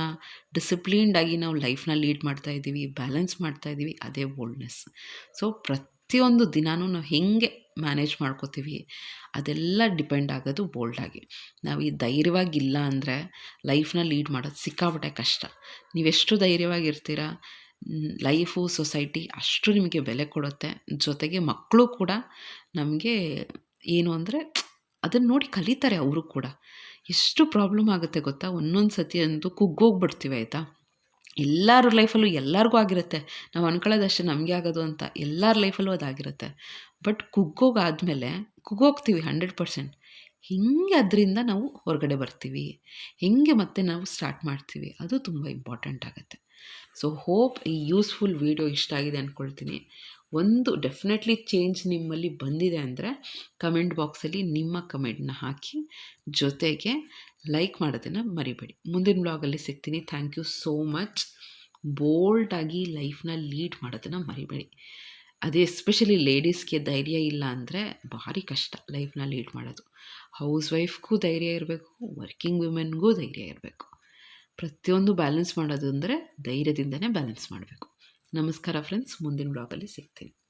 ಡಿಸಿಪ್ಲೀನ್ಡಾಗಿ ನಾವು ಲೈಫ್ನ ಲೀಡ್ ಮಾಡ್ತಾ ಇದ್ದೀವಿ ಬ್ಯಾಲೆನ್ಸ್ ಮಾಡ್ತಾ ಇದ್ದೀವಿ ಅದೇ ಬೋಲ್ಡ್ನೆಸ್ ಸೊ ಪ್ರತಿಯೊಂದು ದಿನಾನೂ ನಾವು ಹೇಗೆ ಮ್ಯಾನೇಜ್ ಮಾಡ್ಕೋತೀವಿ, ಅದೆಲ್ಲ ಡಿಪೆಂಡ್ ಆಗೋದು ಬೋಲ್ಡಾಗಿ ನಾವು ಈ ಧೈರ್ಯವಾಗಿಲ್ಲ ಅಂದರೆ ಲೈಫ್ನ ಲೀಡ್ ಮಾಡೋದು ಸಿಕ್ಕಾಪಟ್ಟೆ ಕಷ್ಟ. ನೀವೆಷ್ಟು ಧೈರ್ಯವಾಗಿರ್ತೀರ? ಲೈಫು ಸೊಸೈಟಿ ಅಷ್ಟು ನಿಮಗೆ ಬೆಲೆ ಕೊಡುತ್ತೆ. ಜೊತೆಗೆ ಮಕ್ಕಳು ಕೂಡ ನಮಗೆ ಏನು ಅಂದರೆ ಅದನ್ನು ನೋಡಿ ಕಲಿತಾರೆ ಅವರು ಕೂಡ. ಎಷ್ಟು ಪ್ರಾಬ್ಲಮ್ ಆಗುತ್ತೆ ಗೊತ್ತಾ? ಒಂದೊಂದು ಸತಿ ಅಂತೂ ಕುಗ್ಗೋಗ್ಬಿಡ್ತೀವಿ ಆಯಿತಾ? ಎಲ್ಲರ ಲೈಫಲ್ಲೂ ಎಲ್ಲರಿಗೂ ಆಗಿರುತ್ತೆ. ನಾವು ಅನ್ಕೊಳ್ಳೋದಷ್ಟೇ ನಮಗೆ ಆಗೋದು ಅಂತ. ಎಲ್ಲರ ಲೈಫಲ್ಲೂ ಅದಾಗಿರುತ್ತೆ ಬಟ್ ಕುಗ್ಗೋಗಾದಮೇಲೆ ಕುಗ್ಗೋಗ್ತೀವಿ ಹಂಡ್ರೆಡ್ ಪರ್ಸೆಂಟ್ ಹಿಂಗೆ ಅದರಿಂದ ನಾವು ಹೊರಗಡೆ ಬರ್ತೀವಿ. ಹೆಂಗೆ ಮತ್ತೆ ನಾವು ಸ್ಟಾರ್ಟ್ ಮಾಡ್ತೀವಿ. ಅದು ತುಂಬ ಇಂಪಾರ್ಟೆಂಟ್ ಆಗುತ್ತೆ. ಸೊ ಹೋಪ್ ಈ ಯೂಸ್ಫುಲ್ ವೀಡಿಯೋ ಇಷ್ಟ ಆಗಿದೆ ಅಂದ್ಕೊಳ್ತೀನಿ ಒಂದು ಡೆಫಿನೆಟ್ಲಿ ಚೇಂಜ್ ನಿಮ್ಮಲ್ಲಿ ಬಂದಿದೆ ಅಂದರೆ ಕಮೆಂಟ್ ಬಾಕ್ಸಲ್ಲಿ ನಿಮ್ಮ ಕಮೆಂಟ್ನ ಹಾಕಿ. ಜೊತೆಗೆ ಲೈಕ್ ಮಾಡೋದನ್ನು ಮರಿಬೇಡಿ. ಮುಂದಿನ ಬ್ಲಾಗಲ್ಲಿ ಸಿಗ್ತೀನಿ. ಥ್ಯಾಂಕ್ ಯು ಸೋ ಮಚ್ ಬೋಲ್ಡಾಗಿ ಲೈಫ್ನ ಲೀಡ್ ಮಾಡೋದನ್ನು ಮರಿಬೇಡಿ. ಅದೇ ಎಸ್ಪೆಷಲಿ ಲೇಡೀಸ್ಗೆ ಧೈರ್ಯ ಇಲ್ಲ ಅಂದರೆ ಭಾರಿ ಕಷ್ಟ ಲೈಫ್ನ ಲೀಡ್ ಮಾಡೋದು. ಹೌಸ್ ವೈಫ್ಗೂ ಧೈರ್ಯ ಇರಬೇಕು ವರ್ಕಿಂಗ್ ವುಮೆನ್ಗೂ ಧೈರ್ಯ ಇರಬೇಕು. ಪ್ರತಿಯೊಂದು ಬ್ಯಾಲೆನ್ಸ್ ಮಾಡೋದು ಅಂದರೆ ಧೈರ್ಯದಿಂದನೇ ಬ್ಯಾಲೆನ್ಸ್ ಮಾಡಬೇಕು. ನಮಸ್ಕಾರ ಫ್ರೆಂಡ್ಸ್ ಮುಂದಿನ ಬ್ಲಾಗಲ್ಲಿ ಸಿಗ್ತೀನಿ.